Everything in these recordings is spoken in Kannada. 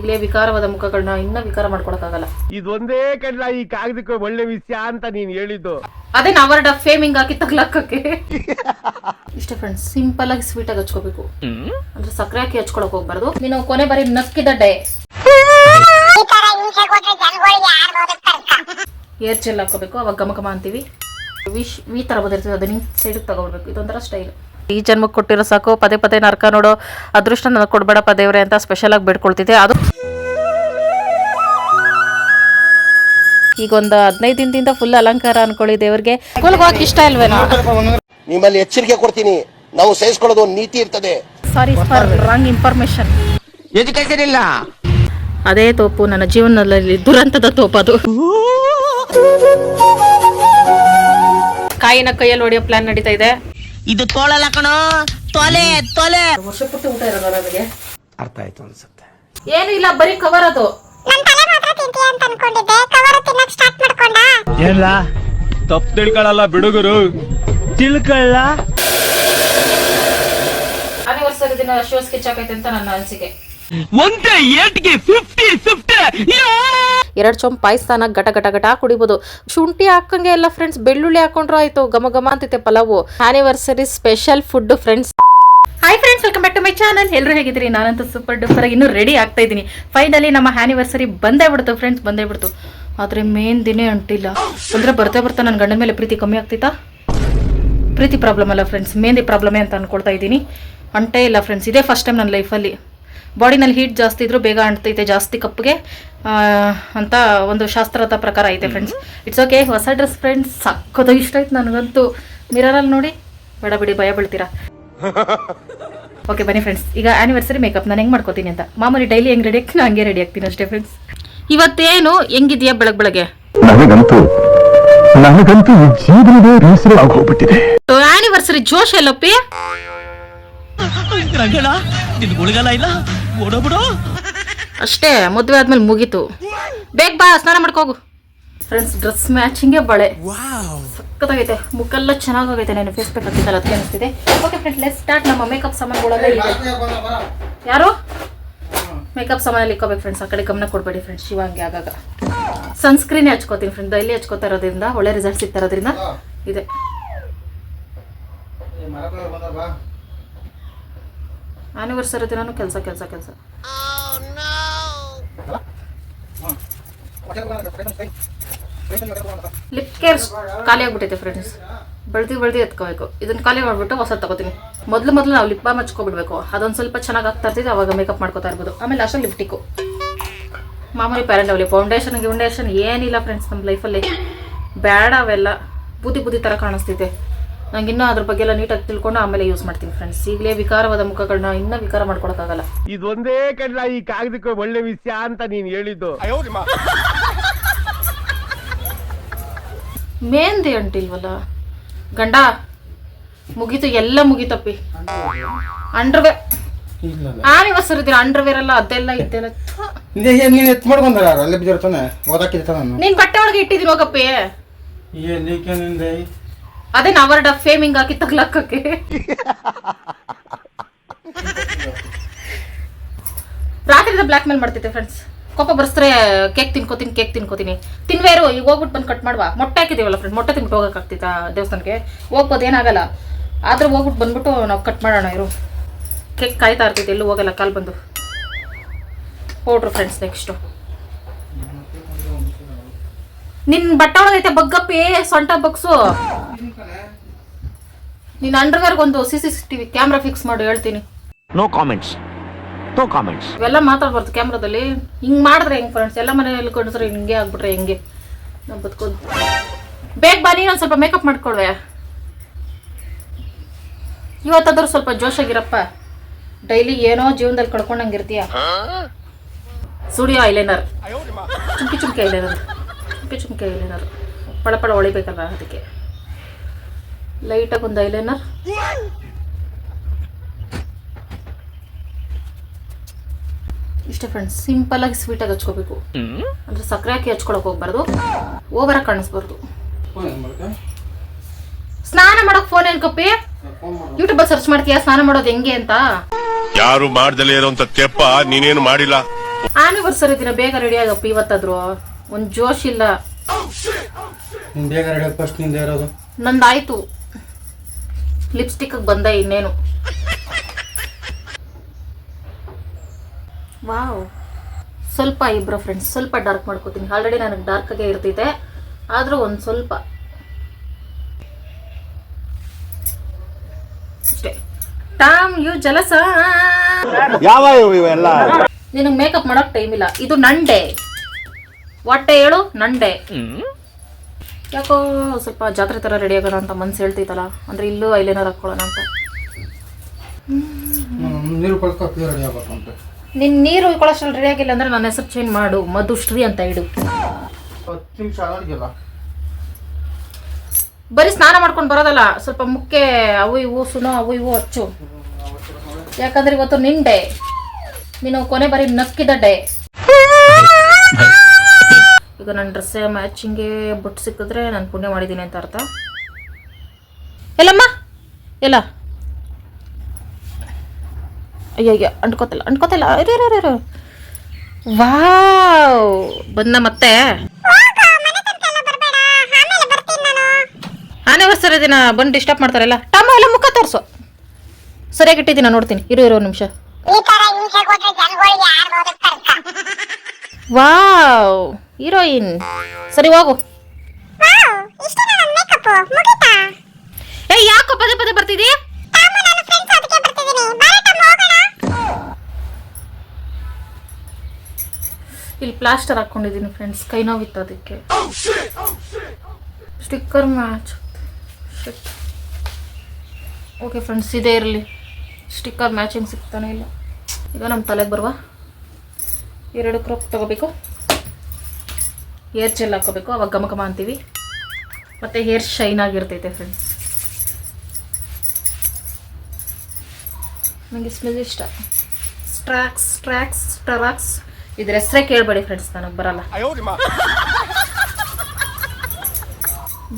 ಈಗಲೇ ವಿಕಾರವಾದ ಮುಖಗಳನ್ನ ಇನ್ನ ವಿಕಾರ ಮಾಡ್ಕೊಳಕ್ಕಾಗಲ್ಲ. ಇದೊಂದೇ ಕಡ್ಲ ಈ ಕಾಗದಕ್ಕೆ ಒಳ್ಳೆ ವಿಷಯ ಅಂತ ನೀನ್ ಹೇಳಿದ್ದು. ಅದೇ ಅವರ್ಡ್ ಆಫ್ ಫೇಮಿಂಗ್ ಹಾಕಿ ತಗ್ಲಾಕಕ್ಕೆ. ಇಷ್ಟೇ ಫ್ರೆಂಡ್ಸ್ ಸಿಂಪಲ್ ಆಗಿ ಸ್ವೀಟ್ ಆಗಿ ಹಚ್ಕೋಬೇಕು. ಅಂದ್ರೆ ಸಕ್ಕರೆ ಹಾಕಿ ಹಚ್ಕೊಳಕ್ ಹೋಗ್ಬಾರ್ದು. ನೀನು ಕೊನೆ ಬಾರಿ ನಕ್ಕಿದ ಡೇ. ಈ ತರ ಹಿಂಸೆ ಕೊಟ್ರೆ ಜನಗಳಿಗೆ ಯಾರು ಬದುಕ್ತಾರಕ್ಕ ಏರ್ ಚೆಲ್ ಹಾಕೋಬೇಕು ಅವಾಗ ಗಮ ಅಂತೀವಿ. ವಿಶ್ ಈ ತರ ಬದಿರ್ತದೆ ಅದನ್ನ ಸೈಡ್ ತಗೊಳ್ಬೇಕು. ಇದೊಂಥರ ಸ್ಟೈಲ್ ಈ ಜನ್ಮಕ್ಕೆ ಕೊಟ್ಟಿರೋ ಸಾಕು ಪದೇ ಪದೇ ನರ್ಕ ನೋಡೋ ಅದೃಷ್ಟ ನನಗೆ ಕೊಡ್ಬೇಡಪ್ಪ ದೇವ್ರೆ ಅಂತ ಸ್ಪೆಷಲ್ ಆಗಿ ಬೇಡ್ಕೊಳ್ತಿದ್ದೆ. ಅದು ಈಗ ಒಂದು ಹದಿನೈದು ದಿನದಿಂದ ಫುಲ್ ಅಲಂಕಾರ ಅನ್ಕೊಳ್ಳಿ ದೇವ್ರಿಗೆ. ಹೋಗಕ್ಕೆ ಇಷ್ಟ ಇಲ್ವೇನೋ? ನಿಮ್ಮಲ್ಲಿ ಎಚ್ಚರಿಕೆ ಕೊಡ್ತೀನಿ. ನಾವು ಸೇರಿಸ್ಕೊಳ್ಳೋದು ಒಂದು ನೀತಿ ಇರ್ತದೆ. Sorry for wrong information education ಇಲ್ಲ. ಅದೇ ತೋಪು ನನ್ನ ಜೀವನದಲ್ಲಿ ದುರಂತದ ತೋಪು ಅದು. ಕಾಯಿನ ಕೈಯಲ್ಲಿ ಹೊಡೆಯೋ ಪ್ಲಾನ್ ನಡೀತಾ ಇದೆ. ಇದು ತೋಳಲ್ಲ ಕಣೋ. ತೊಲೆ ತೊಲೆ. ವರ್ಷ ಪುಟ್ಟ ಊಟ ಇರೋದು ನನಗೆ ಅರ್ಥ ಆಯ್ತು ಅನ್ಸುತ್ತೆ. ಏನು ಇಲ್ಲ ಬರೀ ಕವರ್ ಅದು. ನನ್ ತಲೆ ಮಾತ್ರ ತಿಂತೀಯ ಅಂತ ಅನ್ಕೊಂಡಿದ್ದೆ. ಕವರ್ ತಿನ್ನಕ್ ಸ್ಟಾರ್ಟ್ ಮಾಡ್ಕೊಂಡ? ಎಲ್ಲ ತಪ್ಪು ತಿಳ್ಕೊಳ್ಳಲ್ಲ ಬಿಡುಗರು. ತಿಳ್ಕೊಳ್ಳ ಆನಿವರ್ಸರಿ ದಿನ ಶೋಸ್ ಸ್ಕೆಚ್ ಹಾಕೈತೆ ಅಂತ ನನ್ನ ಅನಿಸಿಕೆ. ಒಂದೇ ಏಟ್ಗೆ ಫಿಫ್ಟಿ ಫಿಫ್ಟಿ ಎರಡು ಚೊಂಬ್ ಪಾಯಸ್ತಾನ ಗಟ ಗಟ ಗಟ ಕುಡಿಬೋದು. ಶುಂಠಿ ಹಾಕಂಗೆ ಎಲ್ಲ ಫ್ರೆಂಡ್ಸ್ ಬೆಳ್ಳುಳ್ಳಿ ಹಾಕೊಂಡ್ರು ಆಯ್ತು. ಘಮ ಘಮ ಅಂತೈತೆ pulao. Anniversary special food friends hi friends welcome back to my channel ಎಲ್ಲರೂ ಹೇಗಿದ್ದೀರಿ? ನಾನಂತೂ ಸೂಪರ್ ಡೂಪರ್ ಆಗಿ ಇನ್ನೂ ರೆಡಿ ಆಗ್ತಾ ಇದ್ದೀನಿ. ಫೈನಲಿ ನಮ್ಮ ಆನಿವರ್ಸರಿ ಬಂದೇ ಬಿಡ್ತು ಫ್ರೆಂಡ್ಸ್ ಬಂದೇ ಬಿಡ್ತು. ಆದರೆ ಮೇನ್ ದಿನೇ ಅಂಟಿಲ್ಲ. ಅಂದರೆ ಬರ್ತಾ ಬರ್ತಾ ನನ್ನ ಗಂಡನ ಮೇಲೆ ಪ್ರೀತಿ ಕಮ್ಮಿ ಆಗ್ತಿತ್ತಾ? ಪ್ರೀತಿ ಪ್ರಾಬ್ಲಮ್ ಅಲ್ಲ ಫ್ರೆಂಡ್ಸ್ ಮೇಂದಿ ಪ್ರಾಬ್ಲಮೇ ಅಂತ ಅನ್ಕೊಳ್ತಾ ಇದ್ದೀನಿ. ಅಂಟೇ ಇಲ್ಲ ಫ್ರೆಂಡ್ಸ್ ಇದೇ ಫಸ್ಟ್ ಟೈಮ್ ನನ್ನ ಲೈಫಲ್ಲಿ ಬಾಡಿನಲ್ಲಿ ಹೀಟ್ ಜಾಸ್ತಿ ಇದ್ರೂ ಬೇಗ ಅಂಟ್ತೈತೆ ಜಾಸ್ತಿ ಕಪ್ಗೆ. ಅಂತ ಒಂದು ಶಾಸ್ತ್ರದ ಪ್ರಕಾರ ಐತೆ ಫ್ರೆಂಡ್ಸ್ ಇಟ್ಸ್ ಓಕೆ ಹೊಸ ಡ್ರೆಸ್ ಫ್ರೆಂಡ್ಸ್ ಸಕ್ಕದ ಇಷ್ಟ ಆಯ್ತು ನನಗಂತೂ. ಮಿರರಲ್ಲಿ ನೋಡಿ. ಬೇಡ ಬಿಡಿ ಭಯ ಬೀಳ್ತೀರಾ? ಓಕೆ ಬನ್ನಿ ಫ್ರೆಂಡ್ಸ್ ಈಗ ಆನಿವರ್ಸರಿ ಮೇಕಪ್ ನಾನು ಹೆಂಗೆ ಮಾಡ್ಕೋತೀನಿ ಅಂತ. ಮಾಮೂಲಿ ಡೈಲಿ ಹೆಂಗೆ ರೆಡಿ ಆಗ್ತೀನಿ ಹಂಗೆ ರೆಡಿ ಆಗ್ತೀನಿ ಅಷ್ಟೇ ಫ್ರೆಂಡ್ಸ್ ಇವತ್ತೇನು ಹೆಂಗಿದ್ಯಾ ಬೆಳಗ್ಗೆ ಬೆಳಗ್ಗೆ? ನನಗಂತೂ ನನಗಂತೂ ಈ ಆನಿವರ್ಸರಿ ಜೋಶ್ ಎಲ್ಲಪ್ಪಿ? ರಂಗಣ ನಿನ್ ಇಲ್ಲ? ಓಡೋಬಿಡು ಅಷ್ಟೇ ಮದುವೆ ಆದ್ಮೇಲೆ ಮುಗೀತು. ಬೇಗ ಬಾ ಸ್ನಾನ ಮಾಡ್ಕೋಗು ಫ್ರೆಂಡ್ಸ್ ಡ್ರೆಸ್ ಮ್ಯಾಚಿಂಗೇ ಬಳೆ. ಸಕ್ಕತ್ತಾಗೈತೆ ಮುಖೆಲ್ಲ ಚೆನ್ನಾಗೈತೆ ನಾನು. ಫೇಸ್ ಪ್ಯಾಕ್ ಹಾಕಿದ್ದಲ್ಲ ಅದಕ್ಕೆ ಅನಿಸ್ತಿದೆ. ಓಕೆ ಫ್ರೆಂಡ್ಸ್ ಲೆಟ್ ಸ್ಟಾರ್ಟ್ ನಮ್ಮ ಮೇಕಪ್ ಸಾಮಾನುಗಳೆಲ್ಲ ಇದೆ. ಯಾರು? ಮೇಕಪ್ ಸಾಮಾನಲ್ಲಿ ಇಕ್ಕೋಬೇಕು ಫ್ರೆಂಡ್ಸ್ ಆ ಕಡೆ ಗಮನ ಕೊಡಬೇಡಿ ಫ್ರೆಂಡ್ಸ್ ಶಿವಂಗೆ ಆಗಾಗ. ಸನ್ಸ್ಕ್ರೀನ್ ಹಚ್ಕೋತೀನಿ ಫ್ರೆಂಡ್ ಡೈಲಿ ಹಚ್ಕೋತಾ ಇರೋದ್ರಿಂದ ಒಳ್ಳೆ ರಿಸಲ್ಟ್ ಸಿಗ್ತಾ ಇರೋದ್ರಿಂದ ಇದೆ. ಆನಿವರ್ಸರಿ ದಿನಾನು ಕೆಲಸ ಕೆಲಸ ಕೆಲಸ. ಲಿಪ್ ಕೇರ್ ಖಾಲಿ ಆಗ್ಬಿಟ್ಟೈತೆ ಫ್ರೆಂಡ್ಸ್ ಬೆಳ್ದಿ ಬೆಳ್ದಿ ಎತ್ಕೋಬೇಕು. ಇದನ್ನು ಖಾಲಿ ಮಾಡ್ಬಿಟ್ಟು ಹೊಸ ತಗೋತೀನಿ. ಮೊದಲು ಮೊದಲು ನಾವು ಲಿಪ್ ಬಾಮ್ ಹಚ್ಕೊಬಿಡ್ಬೇಕು. ಅದೊಂದು ಸ್ವಲ್ಪ ಚೆನ್ನಾಗಿ ಆಗ್ತಾ ಇರ್ತಿದ್ದೆ ಅವಾಗ ಮೇಕಪ್ ಮಾಡ್ಕೋತಾ ಇರ್ಬೋದು. ಆಮೇಲೆ ಅಷ್ಟೇ ಲಿಪ್ಟಿಕ್ಕು ಮಾಮೂಲಿ ಪ್ಯಾರೆಂಟ್ ಫೌಂಡೇಶನ್ ಗಿಂಡೇಶನ್ ಏನಿಲ್ಲ ಫ್ರೆಂಡ್ಸ್ ನಮ್ಮ ಲೈಫಲ್ಲಿ ಬೇಡ ಅವೆಲ್ಲ. ಬುದ್ಧಿ ಬುದ್ಧಿ ಥರ ಕಾಣಿಸ್ತಿದೆ. ನಂಗೆ ಇನ್ನೂ ಅದ್ರ ಬಗ್ಗೆ ಎಲ್ಲ ನೀಟಾಗಿ ತಿಳ್ಕೊಂಡು ಆಮೇಲೆ ಯೂಸ್ ಮಾಡ್ತೀನಿ ಫ್ರೆಂಡ್ಸ್ ಈಗಲೇ ವಿಕಾರವಾದ ಮುಖಗಳನ್ನ ಇನ್ನೂ ವಿಕಾರ ಮಾಡ್ಕೊಳಕ್ಕಾಗಲ್ಲ. ಇದೊಂದೇ ಕಡ್ಲ ಈ ಕಾಗದಕ್ಕೆ ಒಳ್ಳೆ ವಿಷಯ ಅಂತ ನೀನ್ ಹೇಳಿದ್ದು. ಮೇಂದೆ ಅಂಟಿಲ್ವಲ್ಲ? ಗಂಡ ಮುಗೀತು ಎಲ್ಲ ಮುಗೀತಪ್ಪಿ. ಅಂಡ್ರವೇ ಆನಿವರ್ಸರಿ ದಿನ ಅಂಡರ್ವೇರ್ ಎಲ್ಲ ಅದೆಲ್ಲ ಇದೆಲ್ಲ. ನೀನು ಎತ್ ಮಾಡ್ಕೊಂಡಾರ? ಅಲ್ಲೇ ಬಿದ್ದಿರ್ತಾನೆ ಓದಾಕಿರ್ತಾನ ನಾನು. ನೀನ್ ಬಟ್ಟೆ ಒಳಗೆ ಇಟ್ಟಿದ್ದೀನಿ ಹೋಗಪ್ಪಿ. ಏನಕ್ಕೆ ನಿಂದೆ ಅದೇ ಅವರ್ಡ್ ಆಫ್ ಫೇಮಿಂಗ್ ಹಾಕಿ ತಗ್ಲಕ್ಕೆ ರಾತ್ರಿ ಬ್ಲ್ಯಾಕ್ ಮೇಲ್ ಮಾಡ್ತಿದ್ದೆ ಫ್ರೆಂಡ್ಸ್ ಕೋಪ ಬರ್ಸ್ರೆ ಕೇಕ್ ತಿನ್ಕೋತೀನಿ ಕೇಕ್ ತಿನ್ಕೋತೀನಿ. ತಿನ್ವೇರು ಈಗ ಹೋಗ್ಬಿಟ್ಟು ಬಂದು ಕಟ್ ಮಾಡುವ. ಮೊಟ್ಟೆ ಹಾಕಿದೀವಲ್ಲ ಫ್ರೆಂಡ್ ಮೊಟ್ಟೆ ತಿನ್ಬಿಟ್ಟು ಹೋಗಕ್ಕಾಗ್ತಿತ್ತ ದೇವಸ್ಥಾನಕ್ಕೆ? ಹೋಗ್ಬೋದು, ಏನಾಗಲ್ಲ. ಆದ್ರೂ ಹೋಗ್ಬಿಟ್ಟು ಬಂದ್ಬಿಟ್ಟು ನಾವು ಕಟ್ ಮಾಡೋಣ ಇರು. ಕೇಕ್ ಕಾಯ್ತಾ ಇರ್ತೈತೆ ಎಲ್ಲೂ ಹೋಗಲ್ಲ, ಕಾಲು ಬಂದು. ಹೊಡ್ರು ಫ್ರೆಂಡ್ಸ್ ನೆಕ್ಸ್ಟು ನಿನ್ ಬಟ್ಟೆ ಒಳಗೈತೆ ಬಗ್ಗಪ್ಪಿ ಸೊಂಟ ಬಗ್ಸು. ನಿನ್ನ ಅಂಡರ್ವೇರ್ಗೆ ಒಂದು C C TV camera fix ಮಾಡು ಹೇಳ್ತೀನಿ. ನೋ ಕಾಮೆಂಟ್ಸ್ ನೋ ಕಾಮೆಂಟ್ಸ್ ಇವೆಲ್ಲ ಮಾತಾಡ್ಬಾರ್ದು ಕ್ಯಾಮ್ರಾದಲ್ಲಿ. ಹಿಂಗ್ ಮಾಡಿದ್ರೆ ಹೆಂಗ್ ಫ್ರೆಂಡ್ಸ್ ಎಲ್ಲ ಮನೆಯಲ್ಲಿ ಕೊಡಿಸ್ರೆ ಹಿಂಗೆ ಆಗ್ಬಿಟ್ರೆ ಹೆಂಗೆ? ನಾವು ಬದುಕೋದು. ಬೇಗ ಬಾ ನೀನು ಒಂದು ಸ್ವಲ್ಪ ಮೇಕಪ್ ಮಾಡ್ಕೊಳ್ವೆ. ಇವತ್ತಾದ್ರೂ ಸ್ವಲ್ಪ ಜೋಶಾಗಿರಪ್ಪ. ಡೈಲಿ ಏನೋ ಜೀವನದಲ್ಲಿ ಕಳ್ಕೊಂಡಂಗಿರ್ತೀಯ ಸುಡಿಯೋ ಐಲೈನರ್ ಚುಮ್ಕಿ ಚುಮ್ಕಿ ಐಲೈನರ್ ಚುಮ್ಕಿ ಚುಮ್ಕಿ ಐಲೈನರ್ ಪಳ ಪಳ ಹೊಳಿಬೇಕಲ್ಲ ಅದಕ್ಕೆ. ಲೈಟಾಗಿ ಒಂದು ಐಲೈನರ್. ಇಷ್ಟೇ ಫ್ರೆಂಡ್ಸ್ ಸಿಂಪಲ್ ಆಗಿ ಸ್ವೀಟ್ ಆಗಿ ಹಚ್ಕೋಬೇಕು. ಅಂದ್ರೆ ಸಕ್ಕರೆ ಹಾಕಿ ಹಚ್ಕೊಳಕ್ ಹೋಗ್ಬಾರ್ದು. ಓವರ್ ಆಗಿ ಕಾಣಿಸ್ಬಾರ್ದು. ಸ್ನಾನ ಮಾಡೋಕ್ ಫೋನ್ ಏನ್ ಕಪ್ಪಿ? ಯೂಟ್ಯೂಬ್ ಸರ್ಚ್ ಮಾಡ್ತೀಯಾ? ಸ್ನಾನ ಮಾಡೋದು ಹೆಂಗೆ ಅಂತ? ಯಾರು ಮಾಡ್ದಲೇ ಇರೋಂತ ತೆಪ್ಪ ನೀನೇನು ಮಾಡಿಲ್ಲ? ಆನಿವರ್ಸರಿ ದಿನ ಬೇಗ ರೆಡಿ ಆಗಪ್ಪ ಇವತ್ತಾದ್ರು. ಒಂದು ಜೋಶ್ ಇಲ್ಲ. ನೀನು ಬೇಗ ರೆಡಿ ಫಸ್ಟ್ನಿಂದ ಇರೋದು. ನಂದಾಯ್ತು. ಲಿಪ್ಸ್ಟಿಕ್ ಬಂದ ಇನ್ನೇನು. ವಾವ್. ಸ್ವಲ್ಪ ಇಬ್ರು ಫ್ರೆಂಡ್ಸ್ ಸ್ವಲ್ಪ ಡಾರ್ಕ್ ಮಾಡ್ಕೋತೀನಿ. ಆಲ್ರೆಡಿ ನನಗೆ ಡಾರ್ಕ್ ಆಗೇ ಇರ್ತೈತೆ ಆದರೂ ಒಂದು ಸ್ವಲ್ಪ. ಅಷ್ಟೇ. ಟಾಮ್ ಯು ಜಲಸ. ಯಾವ ಇವೆಲ್ಲ? ನಿನಗೆ ಮೇಕಪ್ ಮಾಡೋಕೆ ಟೈಮ್ ಇಲ್ಲ. ಇದು ನಂಡೆ. ಹೊಟ್ಟೆ ಹೇಳು ನಂಡೆ. ಯಾಕೋ ಸ್ವಲ್ಪ ಜಾತ್ರೆ ಥರ ರೆಡಿ ಆಗೋಣ ಅಂತ ಮನ್ಸು ಹೇಳ್ತೈತಲ್ಲ ಅಂದರೆ ಇಲ್ಲೂ ಐಲೈನರ್ ಹಾಕ್ಕೊಳ್ಳೋಣ ಅಂತ. ನೀರು ರೆಡಿ ಅಂತ. ನಿನ್ನ ನೀರು ಉಳ್ಕೊಳ್ಳೋಷ್ಟ್ರಲ್ಲಿ ರೆಡಿ ಆಗಿಲ್ಲ ಅಂದರೆ ನನ್ನ ಹೆಸರು ಚೇಂಜ್ ಮಾಡು ಮಧುಶ್ರೀ ಅಂತ ಇಡು. ಹತ್ತು ನಿಮಿಷ ಆಗಿಲ್ಲ ಬರೀ ಸ್ನಾನ ಮಾಡ್ಕೊಂಡು ಬರೋದಲ್ಲ ಸ್ವಲ್ಪ ಮುಕ್ಕೆ ಅವು ಇವು ಸುನೋ ಅವು ಇವು ಹಚ್ಚು. ಯಾಕಂದ್ರೆ ಇವತ್ತು ನಿಂಡೆ. ನೀನು ಕೊನೆ ಬರೀ ನಕ್ಕಿದ ಡೇ. ಈಗ ನನ್ನ ಡ್ರೆಸ್ ಮ್ಯಾಚಿಂಗ್ಗೆ ಬುಟ್ಟು ಸಿಕ್ಕಿದ್ರೆ ನಾನು ಪುಣ್ಯ ಮಾಡಿದ್ದೀನಿ ಅಂತ ಅರ್ಥ. ಎಲ್ಲಮ್ಮ? ಎಲ್ಲ? ಅಯ್ಯೋ ಅಯ್ಯೋ, ಅಂಟ್ಕೋತಲ್ಲ ಅಂಟ್ಕೋತಲ್ಲ. ಇರು ವಾವ್! ಬಂದ ಮತ್ತೆ? ಆನಿವರ್ಸರಿ ದಿನ. ಬಂದು ಡಿಸ್ಟರ್ಬ್ ಮಾಡ್ತಾರಲ್ಲ ಟಮ್ಮ ಎಲ್ಲ ಮುಖ ತೋರಿಸು. ಸರಿಯಾಗಿ ಇಟ್ಟಿದ್ದೀನಿ ನೋಡ್ತೀನಿ. ಇರು, ಇರೋ ನಿಮಿಷ. Wow heroine. ಸರಿ ಹೋಗು. ಏ ಯಾಕೋ ಪದೇ ಪದೇ ಬರ್ತಿದಿ ಇಲ್ಲಿ ಪ್ಲಾಸ್ಟರ್ ಹಾಕೊಂಡಿದ್ದೀನಿ ಫ್ರೆಂಡ್ಸ್ ಕೈ ನೋವಿತ್ತು ಅದಕ್ಕೆ. ಸ್ಟಿಕ್ಕರ್ ಮ್ಯಾಚ್ ಓಕೆ ಫ್ರೆಂಡ್ಸ್ ಇದೇ ಇರಲಿ. ಸ್ಟಿಕ್ಕರ್ ಮ್ಯಾಚಿಂಗ್ ಸಿಗ್ತಾನೆ ಇಲ್ಲ. ಈಗ ನಮ್ಮ ತಲೆಗೆ ಬರುವ? ಎರಡು ಕ್ರಾಪ್ ತಗೋಬೇಕು. ಹೇರ್ ಜೆಲ್ ಹಾಕೋಬೇಕು. ಅವಾಗ ಘಮ ಘಮ ಅಂತೀವಿ. ಮತ್ತು ಹೇರ್ ಶೈನ್ ಆಗಿರ್ತೈತೆ ಫ್ರೆಂಡ್ಸ್ ನನಗೆ ಸ್ಮೆಲ್ ಇಷ್ಟ. ಸ್ಟ್ರಾಕ್ಸ್ ಸ್ಟ್ರಾಕ್ಸ್ ಸ್ಟ್ರಾಕ್ಸ್ ಇದ್ರ ಹೆಸರೇ ಕೇಳಬೇಡಿ ಫ್ರೆಂಡ್ಸ್ ನನಗೆ ಬರಲ್ಲ.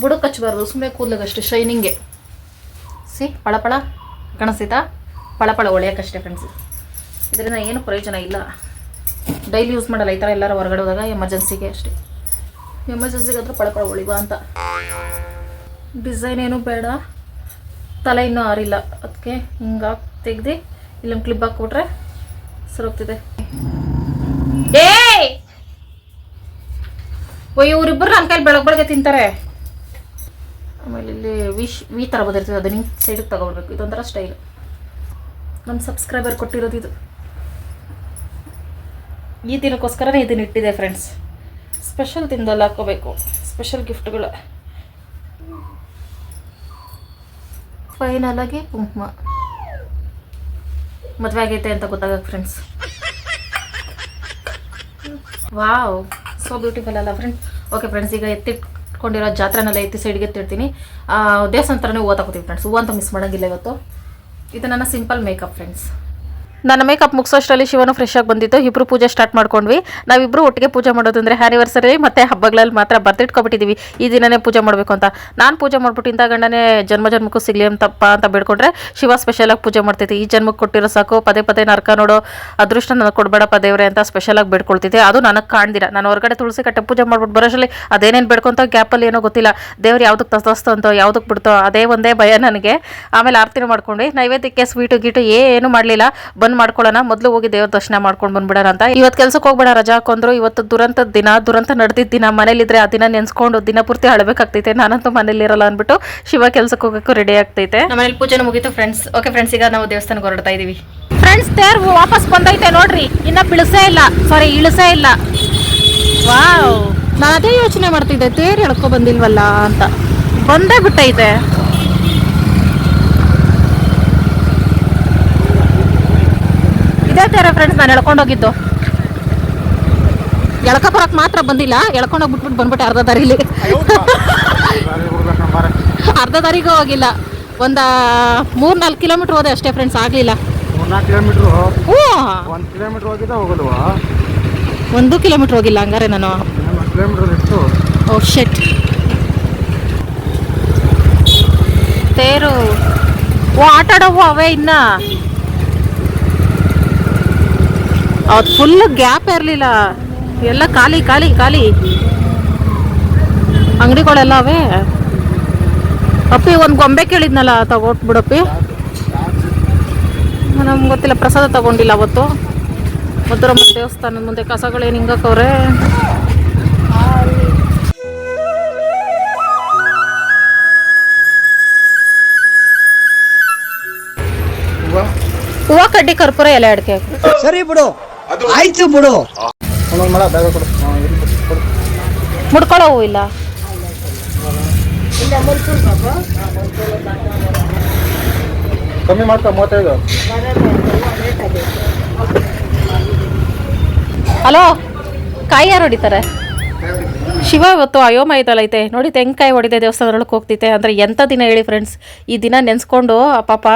ಬುಡು ಕಚ್ಚಬಾರ್ದು ಸುಮ್ಮನೆ ಕೂದಲಿಗಷ್ಟೇ ಶೈನಿಂಗೆ ಸಿ ಪಳಪಳ ಕಾಣಿಸ್ತಾ? ಪಳಪಳ ಒಳ್ಳೆಯಕ್ಕಷ್ಟೇ ಫ್ರೆಂಡ್ಸ್ ಇದರಿಂದ ಏನು ಪ್ರಯೋಜನ ಇಲ್ಲ. ಡೈಲಿ ಯೂಸ್ ಮಾಡಲ್ಲ, ಈ ಥರ ಎಲ್ಲರೂ ಹೊರಗಡೆ ಹೋದಾಗ ಎಮರ್ಜೆನ್ಸಿಗೆ ಅಷ್ಟೇ. ಎಮರ್ಜೆನ್ಸಿಗೆ ಹತ್ರ ಪಳಪಳ ಉಳಿವ ಅಂತ. ಡಿಸೈನ್ ಏನು ಬೇಡ. ತಲೆ ಇನ್ನೂ ಆರಿಲ್ಲ. ಅದಕ್ಕೆ ಹಿಂಗಾಗಿ ತೆಗ್ದು ಇಲ್ಲೊಂದು ಕ್ಲಿಪ್ ಹಾಕ್ಬಿಟ್ರೆ ಸರೋಗ್ತಿದೆ ಏಯ್! ಓ ಇವರಿಬ್ಬರು ನನ್ನ ಕೈಲಿ ಬೆಳಗ್ಗೆ ಬೆಳಗ್ಗೆ ತಿಂತಾರೆ. ಆಮೇಲೆ ಇಲ್ಲಿ ವಿಶ್ ವಿ ಥರ ಬಂದಿರ್ತದೆ, ಅದು ನಿಮ್ಮ ಸೈಡಿಗೆ ತಗೊಳ್ಬೇಕು ಇದೊಂಥರ ಸ್ಟೈಲ್ ನಮ್ಮ ಸಬ್ಸ್ಕ್ರೈಬರ್ ಕೊಟ್ಟಿರೋದು ಇದು. ಈ ದಿನಕ್ಕೋಸ್ಕರನೇ ಇದನ್ನ ಇಟ್ಟಿದೆ ಫ್ರೆಂಡ್ಸ್ ಸ್ಪೆಷಲ್ ದಿನದಲ್ಲಿ ಹಾಕೋಬೇಕು ಸ್ಪೆಷಲ್ ಗಿಫ್ಟ್ಗಳು ಫೈನಲ್ ಆಗಿ ಕುಂಕುಮ. ಮದುವೆ ಆಗೈತೆ ಅಂತ ಗೊತ್ತಾಗಕ್ಕೆ ಫ್ರೆಂಡ್ಸ್ ವಾವ್ ಸೋ ಬ್ಯೂಟಿಫುಲ್ ಅಲ್ಲ ಫ್ರೆಂಡ್ಸ್ ಓಕೆ ಫ್ರೆಂಡ್ಸ್ ಈಗ ಎತ್ತಿಟ್ಕೊಂಡಿರೋ ಜಾತ್ರೆನೆಲ್ಲ ಎತ್ತಿ ಸೈಡ್ಗೆ ಎತ್ತಿರ್ತೀನಿ ದೇವಸ್ಥಾನ ಥರನೇ ತಗೋತೀವಿ ಫ್ರೆಂಡ್ಸ್ ಹೂವು ಅಂತ ಮಿಸ್ ಮಾಡೋಂಗಿಲ್ಲ ಇವತ್ತು. ಇದು ನನ್ನ ಸಿಂಪಲ್ ಮೇಕಪ್ ಫ್ರೆಂಡ್ಸ್ ನನ್ನ ಮೇಕಪ್ ಮುಗಿಸೋಷ್ಟರಲ್ಲಿ ಶಿವನು ಫ್ರೆಶ್ ಆಗಿ ಬಂದಿತ್ತು ಇಬ್ಬರು ಪೂಜೆ ಸ್ಟಾರ್ಟ್ ಮಾಡ್ಕೊಂಡ್ವಿ. ನಾವಿಬ್ಬರು ಒಟ್ಟಿಗೆ ಪೂಜೆ ಮಾಡೋದು ಅಂದರೆ ಆ್ಯನಿವರ್ಸರಿ ಮತ್ತು ಹಬ್ಬಗಳಲ್ಲಿ ಮಾತ್ರ ಬರ್ದಿಟ್ಕೊಬಿಟ್ಟಿದ್ದೀವಿ ಈ ದಿನನೇ ಪೂಜೆ ಮಾಡಬೇಕು ಅಂತ. ನಾನು ಪೂಜೆ ಮಾಡ್ಬಿಟ್ಟು ಇಂಥ ಗಂಡನೇ ಜನ್ಮ ಜನ್ಮಕ್ಕೂ ಸಿಗಲಿ ಅಂತಪ್ಪ ಅಂತ ಬೇಡ್ಕೊಂಡ್ರೆ ಶಿವ ಸ್ಪೆಷಲಾಗಿ ಪೂಜೆ ಮಾಡ್ತೈತಿ ಈ ಜನ್ಮಕ್ಕೆ ಕೊಟ್ಟಿರೋ ಸಾಕು, ಪದೇ ಪದೇ ನರ್ಕ ನೋಡೋ ಅದೃಷ್ಟ ನನಗೆ ಕೊಡಬೇಡಪ್ಪ ದೇವ್ರೆ ಅಂತ ಸ್ಪೆಷಲಾಗಿ ಬೇಡ್ಕೊಳ್ತಿದ್ದೆ. ಅದು ನನಗೆ ಕಾಣ್ದಿರ ನಾನು ಹೊರಗಡೆ ತುಳಸಿ ಕಟ್ಟೆ ಪೂಜೆ ಮಾಡ್ಬಿಟ್ಟು ಬರೋಷ್ಟರಲ್ಲಿ ಅದೇನೇನು ಬೇಡ್ಕೊಂತ ಗ್ಯಾಪಲ್ಲಿ ಏನೋ ಗೊತ್ತಿಲ್ಲ. ದೇವ್ರು ಯಾವುದಕ್ಕೆ ತಸ್ತಸ್ತು ಅಂತೋ ಯಾವುದಕ್ಕೆ ಬಿಡ್ತೋ, ಅದೇ ಒಂದೇ ಭಯ ನನಗೆ. ಆಮೇಲೆ ಆರತಿ ಮಾಡ್ಕೊಂಡ್ವಿ. ನೈವೇದ್ಯಕ್ಕೆ ಸ್ವೀಟು ಗೀಟು ಏನು ಮಾಡಲಿಲ್ಲ. ಬಂದ್ ಮಾಡ್ಕೊಳ್ಳೋಣ. ಮೊದಲು ಹೋಗಿ ದೇವ್ರ ದರ್ಶನ ಮಾಡ್ಕೊಂಡು ಬಂದ್ಬಿಡೋಣ ಅಂತ. ಇವತ್ತು ಕೆಲ್ಸಕ್ಕೆ ಹೋಗ್ಬೇಡ ರಜಾ ಹಾಕೊಂಡ್ರು. ಇವತ್ತು ದುರಂತ ದಿನ ದುರಂತ ನಡೆದಿದ್ದ ದಿನ. ಮನೇಲಿದ್ರೆ ಆ ದಿನ ನೆನ್ಸ್ಕೊಂಡು ದಿನ ಪೂರ್ತಿ ಅಳಬೇಕಾಗ್ತೈತೆ ನಾನಂತೂ ಮನೇಲಿ ಇರಲ್ಲ ಅಂದ್ಬಿಟ್ಟು ಶಿವ ಕೆಲ್ಸಕ್ಕೆ ಹೋಗಕ್ಕೂ ರೆಡಿ ಆಗ್ತೈತೆ. ನಮ್ಮನೇಲಿ ಪೂಜೆ ಮುಗಿತು ಫ್ರೆಂಡ್ಸ್ ಓಕೆ ಫ್ರೆಂಡ್ಸ್ ಈಗ ನಾವು ದೇವಸ್ಥಾನಕ್ಕೆ ಹೊರಡ್ತಾ ಇದೀವಿ. ಫ್ರೆಂಡ್ಸ್ ತೇರ್ ವಾಪಸ್ ಬಂದೈತೆ ನೋಡ್ರಿ. ಇನ್ನ ಬಿಳಿಸೇ ಇಲ್ಲ. ಸಾರಿ ಇಳಿಸೇ ಇಲ್ಲ. ವಾವ್ ನಾನು ಅದೇ ಯೋಚನೆ ಮಾಡ್ತಿದ್ದೆ. ತೇರ್ ಎಳ್ಕೊ ಬಂದಿಲ್ವಲ್ಲ ಅಂತ. ಬಂದೇ ಬಿಟ್ಟೈತೆ. ಇದೇ ತರ ಫ್ರೆಂಡ್ಸ್ ನಾನು ಎಳ್ಕೊಂಡೋಗಿದ್ದು ಎಳ್ಕ ಬರಕ್ ಮಾತ್ರ ಬಂದಿಲ್ಲ ಎಳ್ಕೊಂಡೋಗಿ ಬಿಟ್ಬಿಟ್ಟು ಬಂದ್ಬಿಟ್ಟೆ ಅರ್ಧ ದಾರಿಲಿ. ಅರ್ಧ ದಾರಿಗೂ ಹೋಗಿಲ್ಲ. ಒಂದ ಮೂರ್ ನಾಲ್ಕು ಕಿಲೋಮೀಟರ್ ಹೋದೆ ಅಷ್ಟೇ ಫ್ರೆಂಡ್ಸ್ ಆಗ್ಲಿಲ್ಲ. ಒಂದು ಕಿಲೋಮೀಟ್ರ್ ಹೋಗಿಲ್ಲ ಹಂಗಾರೆ ನಾನು. ಓ ಶೆಟ್ ತೇರು. ಓ ಆಟಾಡೋವು ಅವೇ ಇನ್ನ. ಅವತ್ತು ಫುಲ್ ಗ್ಯಾಪ್ ಇರಲಿಲ್ಲ. ಎಲ್ಲ ಖಾಲಿ ಖಾಲಿ ಖಾಲಿ. ಅಂಗಡಿಗಳೆಲ್ಲ ಅವೇ. ಅಪ್ಪಿ ಒಂದು ಗೊಂಬೆ ಕೇಳಿದ್ನಲ್ಲ ತಗೊಟ್ಬಿಡಪ್ಪಿ ನಮ್ಗೆ ಗೊತ್ತಿಲ್ಲ ಪ್ರಸಾದ ತಗೊಂಡಿಲ್ಲ ಅವತ್ತು. ಮಧುರಮ್ಮ ದೇವಸ್ಥಾನದ ಮುಂದೆ ಕಸಗಳೇನು ಹಿಂಗಕ್ಕವ್ರೆ ಹೂವ? ಕಡ್ಡಿ ಕರ್ಪೂರ ಎಲೆ ಅಡಿಕೆ ಸರಿ ಬಿಡು. ಆಯ್ತು ಬಿಡು. ಒಂದೊಂದು ಮಳ ಬೇಗ ಕೊಡು. ಹಾಂ ಇರ್ಲಿ ಬಿಡು, ಕೊಡು. ಮುಡ್ಕೊಳ್ಳೋ ಹೂ ಇಲ್ಲ ಕಮ್ಮಿ ಮಾಡ್ಕೊ ಮೂವತ್ತೈದು. ಹಲೋ ಕಾಯಿ ಯಾರು ಹೊಡಿತಾರೆ? ಶಿವ ಇವತ್ತು ಅಯೋಮಯದಲ್ಲ ಐತೆ ನೋಡಿ ತೆಂಗಿನಕಾಯಿ ಹೊಡಿದೆ ದೇವಸ್ಥಾನದೊಳಗೆ ಹೋಗ್ತೈತೆ ಅಂದರೆ ಎಂಥ ದಿನ ಹೇಳಿ ಫ್ರೆಂಡ್ಸ್ ಈ ದಿನ ನೆನೆಸ್ಕೊಂಡು ಪಾಪ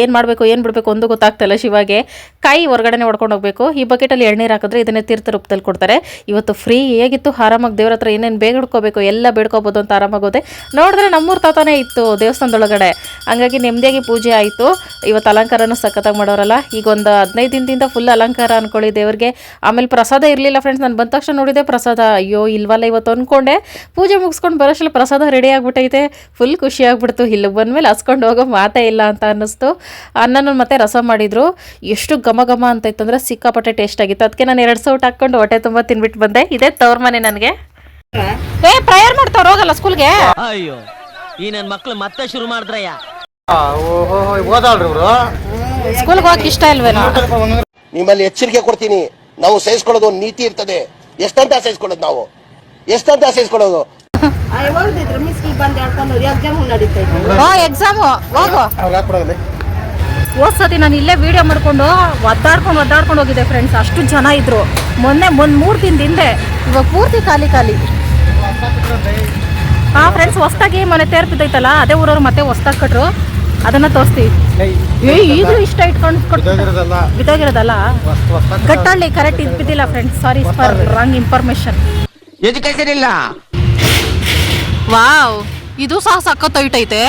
ಏನು ಮಾಡಬೇಕು, ಏನು ಬಿಡಬೇಕು ಒಂದು ಗೊತ್ತಾಗ್ತಲ್ಲ ಶಿವಾಗೆ. ಕಾಯಿ ಹೊರಗಡೆನೆ ಹೊಡ್ಕೊಂಡು ಹೋಗ್ಬೇಕು. ಈ ಬಕೆಟಲ್ಲಿ ಎಳ್ನೀರು ಹಾಕಿದ್ರೆ ಇದನ್ನೇ ತೀರ್ಥ ರೂಪದಲ್ಲಿ ಕೊಡ್ತಾರೆ. ಇವತ್ತು ಫ್ರೀ ಹೇಗಿತ್ತು, ಆರಾಮಾಗಿ ದೇವ್ರ ಹತ್ರ ಏನೇನು ಬೇಗ ಹಿಡ್ಕೋಬೇಕು, ಎಲ್ಲ ಬೇಡ್ಕೋಬೋದು ಅಂತ ಆರಾಮಾಗೋದೆ. ನೋಡಿದ್ರೆ ನಮ್ಮೂರ ತಾತನೇ ಇತ್ತು ದೇವಸ್ಥಾನದೊಳಗಡೆ. ಹಂಗಾಗಿ ನೆಮ್ಮದಿಯಾಗಿ ಪೂಜೆ ಆಯಿತು. ಇವತ್ತು ಅಲಂಕಾರನೂ ಸಖತ್ತಾಗಿ ಮಾಡೋರಲ್ಲ. ಈಗ ಒಂದು ಹದಿನೈದು ದಿನದಿಂದ ಫುಲ್ ಅಲಂಕಾರ ಅಂದ್ಕೊಳ್ಳಿ ದೇವ್ರಿಗೆ. ಆಮೇಲೆ ಪ್ರಸಾದ ಇರಲಿಲ್ಲ ಫ್ರೆಂಡ್ಸ್ ನಾನು ಬಂದ ತಕ್ಷಣ ನೋಡಿದೆ ಪ್ರಸಾದ. ಅಯ್ಯೋ, ಇಲ್ವಲ್ಲ ಇವತ್ತು? ಅಂದ್ಕೊಂಡೆ ಪೂಜೆ ಮುಗಿಸ್ಕೊಂಡು ಬರೋಷ್ಟಲ್ಲ ಪ್ರಸಾದ ರೆಡಿ ಆಗಿಬಿಟ್ಟೈತೆ. ಫುಲ್ ಖುಷಿ ಆಗ್ಬಿಡ್ತು. ಇಲ್ಲಿಗೆ ಬಂದಮೇಲೆ ಹಸ್ಕೊಂಡು ಹೋಗೋ ಮಾತೇ ಇಲ್ಲ ಅಂತ ಅನ್ನಿಸ್ತು. ಅನ್ನನ ಮತ್ತೆ ರಸ ಮಾಡಿದ್ರು. ಎಷ್ಟು ಘಮ ಘಮ ಅಂತ ಇತ್ತು ಅಂದರೆ ಸಿಕ್ಕಾಪಟ್ಟೆ ಟೇಸ್ಟ್ ಆಗಿತ್ತು. ಅದಕ್ಕೆ ನಾನು ಎರಡು ಸೌಟ್ ಹಾಕ್ಕೊಂಡು ಹೊಟ್ಟೆ ತುಂಬ ತಿನ್ಬಿಟ್ಟು ಬಂದೆ. ಇದೇ ತವ್ರ ಮನೆ ನನಗೆ. ಏ ಪ್ರಯರ್ ಮಾಡ್ತಾವ್ರ ಹೋಗಲ್ಲ ಸ್ಕೂಲ್ಗೆ ಅಯ್ಯೋ ಈ ನನ್ನ ಮಕ್ಕಳು ಮತ್ತೆ ಶುರು ಮಾಡಿದ್ರಯ್ಯ. ಸ್ಕೂಲ್ಗೆ ಹೋಗಕ್ಕೆ ಇಷ್ಟ ಇಲ್ವೇನೋ? ನಿಮ್ಮಲ್ಲಿ ಎಚ್ಚರಿಕೆ ಕೊಡ್ತೀನಿ. ನಾವು ಸಹಿಸ್ಕೊಳ್ಳೋದು ಒಂದು ನೀತಿ ಇರ್ತದೆ. ಎಷ್ಟಂತ ಸಹಿಸ್ಕೊಳ್ಳೋದು ನಾವು? ಎಷ್ಟಂತ ಸಹಿಸ್ಕೊಳ್ಳೋದು ಹಾ ಎಕ್ಸಾಮು ಹೋಗು. ಅವ್ರು ಹಾಕ್ಬಿಡೋದಲ್ಲಿ ಹೋದ್ ಸತಿ ನಾನು ಇಲ್ಲೇ ವಿಡಿಯೋ ಮಾಡ್ಕೊಂಡು ಒದ್ದಾಡ್ಕೊಂಡು ಒದ್ದಾಡ್ಕೊಂಡು ಹೋಗಿದ್ದೆ ಫ್ರೆಂಡ್ಸ್ ಅಷ್ಟು ಜನ ಇದ್ರು. ಮೊನ್ನೆ ಒಂದು ಮೂರು ದಿನ ಹಿಂದೆ. ಇವಾಗ ಪೂರ್ತಿ ಖಾಲಿ ಖಾಲಿ. ಹಾ ಫ್ರೆಂಡ್ಸ್ ಹೊಸ್ದಾಗಿ ಮನೆ ತೇರ್ಪಿದೈತಲ್ಲ ಬಿದ್ದೈತಲ್ಲ ಅದೇ ಊರವ್ರು ಮತ್ತೆ ಹೊಸ್ದಾಗಿ ಕಟ್ರು. ಅದನ್ನ ತೋರಿಸ್ತೀವಿ ಏ ಈಗಲೂ ಇಷ್ಟ ಇಟ್ಕೊಂಡು ಬಿದ್ದೋಗಿರೋದಲ್ಲ. ಗಟ್ಟಳ್ಳಿ ಕರೆಕ್ಟ್ ಇದು ಬಿದ್ದಿಲ್ಲ friends sorry for wrong information education ಇಲ್ಲ ವಾವ್ ಇದು ಸಹ ಸಖತ್ ಐಟ್ ಐತೆ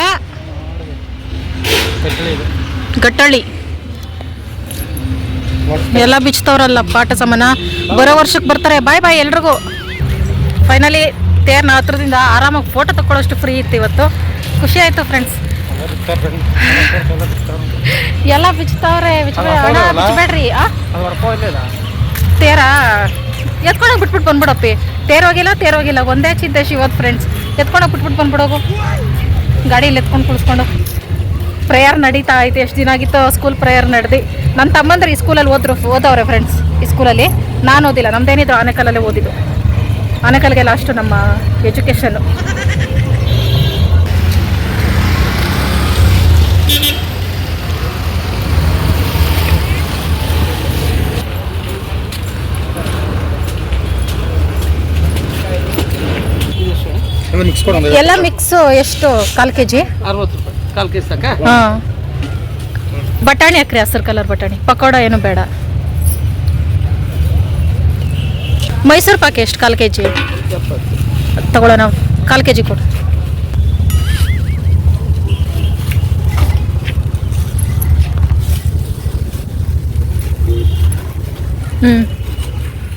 ಗಟ್ಟಳ್ಳಿ ಎಲ್ಲ ಬಿಚ್ತವ್ರಲ್ಲ ಪಾಠ ಸಮಾನ. ಬರೋ ವರ್ಷಕ್ಕೆ ಬರ್ತಾರೆ ಬಾಯ್ ಬಾಯ್ ಎಲ್ರಿಗೂ. ಫೈನಲಿ ತೇರ್ನ ಹತ್ರದಿಂದ ಆರಾಮಾಗಿ ಫೋಟೋ ತಗೊಳ್ಳೋಷ್ಟು ಫ್ರೀ ಇತ್ತು ಇವತ್ತು. ಖುಷಿ ಆಯಿತು ಫ್ರೆಂಡ್ಸ್ ಎಲ್ಲ ಬಿಚ್ತವ್ರೆ ಬಿಚ್ಬೇಡ್ರಿ ತೇರ? ಎತ್ಕೊಂಡೋಗಿ ಬಿಟ್ಬಿಟ್ಟು ಬಂದ್ಬಿಡಪ್ಪಿ. ತೇರೋಗಿಲ್ಲ ತೇರೋಗಿಲ್ಲ. ಒಂದೇ ಚಿಂತೆ ಶಿವತ್ ಫ್ರೆಂಡ್ಸ್ ಎತ್ಕೊಂಡೋಗಿ ಬಿಟ್ಬಿಟ್ಟು ಬಂದ್ಬಿಡೋಗು. ಗಾಡಿಯಲ್ಲಿ ಎತ್ಕೊಂಡು ಕುಳಿಸ್ಕೊಂಡು. ಪ್ರೇಯರ್ ನಡೀತಾ ಐತೆ. ಎಷ್ಟು ದಿನ ಆಗಿತ್ತು ಸ್ಕೂಲ್ ಪ್ರೇಯರ್ ನಡೆದು. ನನ್ನ ತಮ್ಮಂದ್ರೆ ಈ ಸ್ಕೂಲಲ್ಲಿ ಓದ್ರು, ಓದವ್ರೆ ಫ್ರೆಂಡ್ಸ್ ಈ ಸ್ಕೂಲಲ್ಲಿ ನಾನು ಓದಿಲ್ಲ. ನಮ್ದೇನಿದ್ರು ಆನೆಕಲ್ಲಲ್ಲೇ ಓದಿದ್ದು. ಆನೆಕಲ್ಗೆ ಲಾಸ್ಟು ನಮ್ಮ ಎಜುಕೇಷನ್ನು ಮಿಕ್ಸ್ ಕೊಡೋಣ ಎಲ್ಲ ಮಿಕ್ಸ್ ಎಷ್ಟು? ಕಾಲು ಕೆ ಜಿ ಅರವತ್ತು ರೂಪಾಯಿ. ಕಾಲ್ ಜಿ ಸಾಕ? ಹಾಂ. ಬಟಾಣಿ ಹಾಕ್ರಿ ಹಸಿರು ಕಲರ್ ಬಟಾಣಿ. ಪಕೋಡ ಏನು ಬೇಡ. ಮೈಸೂರು ಪಾಕ್ ಎಷ್ಟು ಕಾಲು ಕೆ ಜಿ ತಗೊಳ್ಳೋಣ ಕಾಲು ಕೆ ಜಿ ಕೊಡು. ಹ್ಞೂ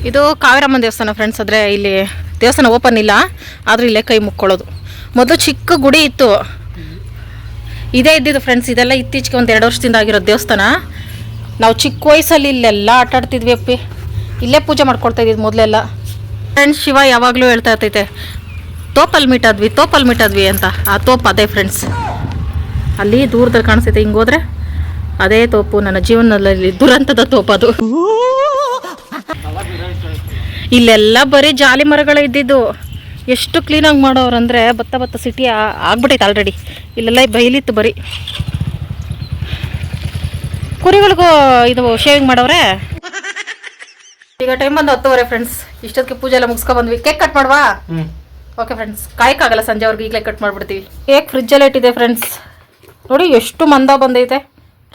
ಇದು ಕಾವೇರಮ್ಮ ದೇವಸ್ಥಾನ ಫ್ರೆಂಡ್ಸ್ ಆದರೆ ಇಲ್ಲಿ ದೇವಸ್ಥಾನ ಓಪನ್ ಇಲ್ಲ, ಆದರೂ ಇಲ್ಲೇ ಕೈ ಮುಕ್ಕೊಳ್ಳೋದು. ಮೊದಲು ಚಿಕ್ಕ ಗುಡಿ ಇತ್ತು. ಇದೇ ಇದ್ದಿದ್ದು ಫ್ರೆಂಡ್ಸ್ ಇದೆಲ್ಲ ಇತ್ತೀಚೆಗೆ ಒಂದು ಎರಡು ವರ್ಷದಿಂದ ಆಗಿರೋ ದೇವಸ್ಥಾನ. ನಾವು ಚಿಕ್ಕ ವಯಸ್ಸಲ್ಲಿ ಇಲ್ಲೆಲ್ಲ ಆಟ ಆಡ್ತಿದ್ವಿ ಅಪ್ಪಿ. ಇಲ್ಲೇ ಪೂಜೆ ಮಾಡ್ಕೊಳ್ತಾ ಇದ್ದಿದ್ದು ಮೊದಲೆಲ್ಲ. ಫ್ರೆಂಡ್ಸ್ ಶಿವ ಯಾವಾಗಲೂ ಹೇಳ್ತಾ ಇರ್ತೈತೆ ತೋಪಲ್ಲಿ ಮೀಟಾದ್ವಿ ತೋಪಲ್ಲಿ ಮೀಟಾದ್ವಿ ಅಂತ. ಆ ತೋಪ ಅದೇ ಫ್ರೆಂಡ್ಸ್ ಅಲ್ಲಿ ದೂರದಲ್ಲಿ ಕಾಣಿಸ್ತೈತೆ ಹಿಂಗೋದ್ರೆ ಅದೇ ತೋಪು, ನನ್ನ ಜೀವನದಲ್ಲಿ ದುರಂತದ ತೋಪದು. ಇಲ್ಲೆಲ್ಲ ಬರೀ ಜಾಲಿ ಮರಗಳೇ ಇದ್ದಿದ್ದು. ಎಷ್ಟು ಕ್ಲೀನಾಗಿ ಮಾಡೋರಂದರೆ ಬತ್ತ ಬತ್ತ ಸಿಟಿ ಆಗ್ಬಿಟ್ಟೈತೆ ಆಲ್ರೆಡಿ ಇಲ್ಲೆಲ್ಲ ಬೈಲಿತ್ತು ಬರೀ. ಕುರಿಗಳಿಗೂ ಇದು ಶೇವಿಂಗ್ ಮಾಡೋರೆ ಈಗ ಟೈಮ್ ಬಂದು ಹತ್ತುವರೆ ಫ್ರೆಂಡ್ಸ್ ಇಷ್ಟೊತ್ತಿಗೆ ಪೂಜೆ ಎಲ್ಲ ಮುಗಿಸ್ಕೊ ಬಂದ್ವಿ. ಕೇಕ್ ಕಟ್ ಮಾಡುವ? ಹ್ಞೂ ಓಕೆ ಫ್ರೆಂಡ್ಸ್ ಕಾಯಕ್ಕಾಗಲ್ಲ ಸಂಜೆ ಅವ್ರಿಗೆ ಈಗಲೇ ಕಟ್ ಮಾಡಿಬಿಡ್ತೀವಿ. ಕೇಕ್ ಫ್ರಿಜ್ಜಲ್ಲಿ ಇಟ್ಟಿದೆ ಫ್ರೆಂಡ್ಸ್ ನೋಡಿ ಎಷ್ಟು ಮಂದ ಬಂದೈತೆ.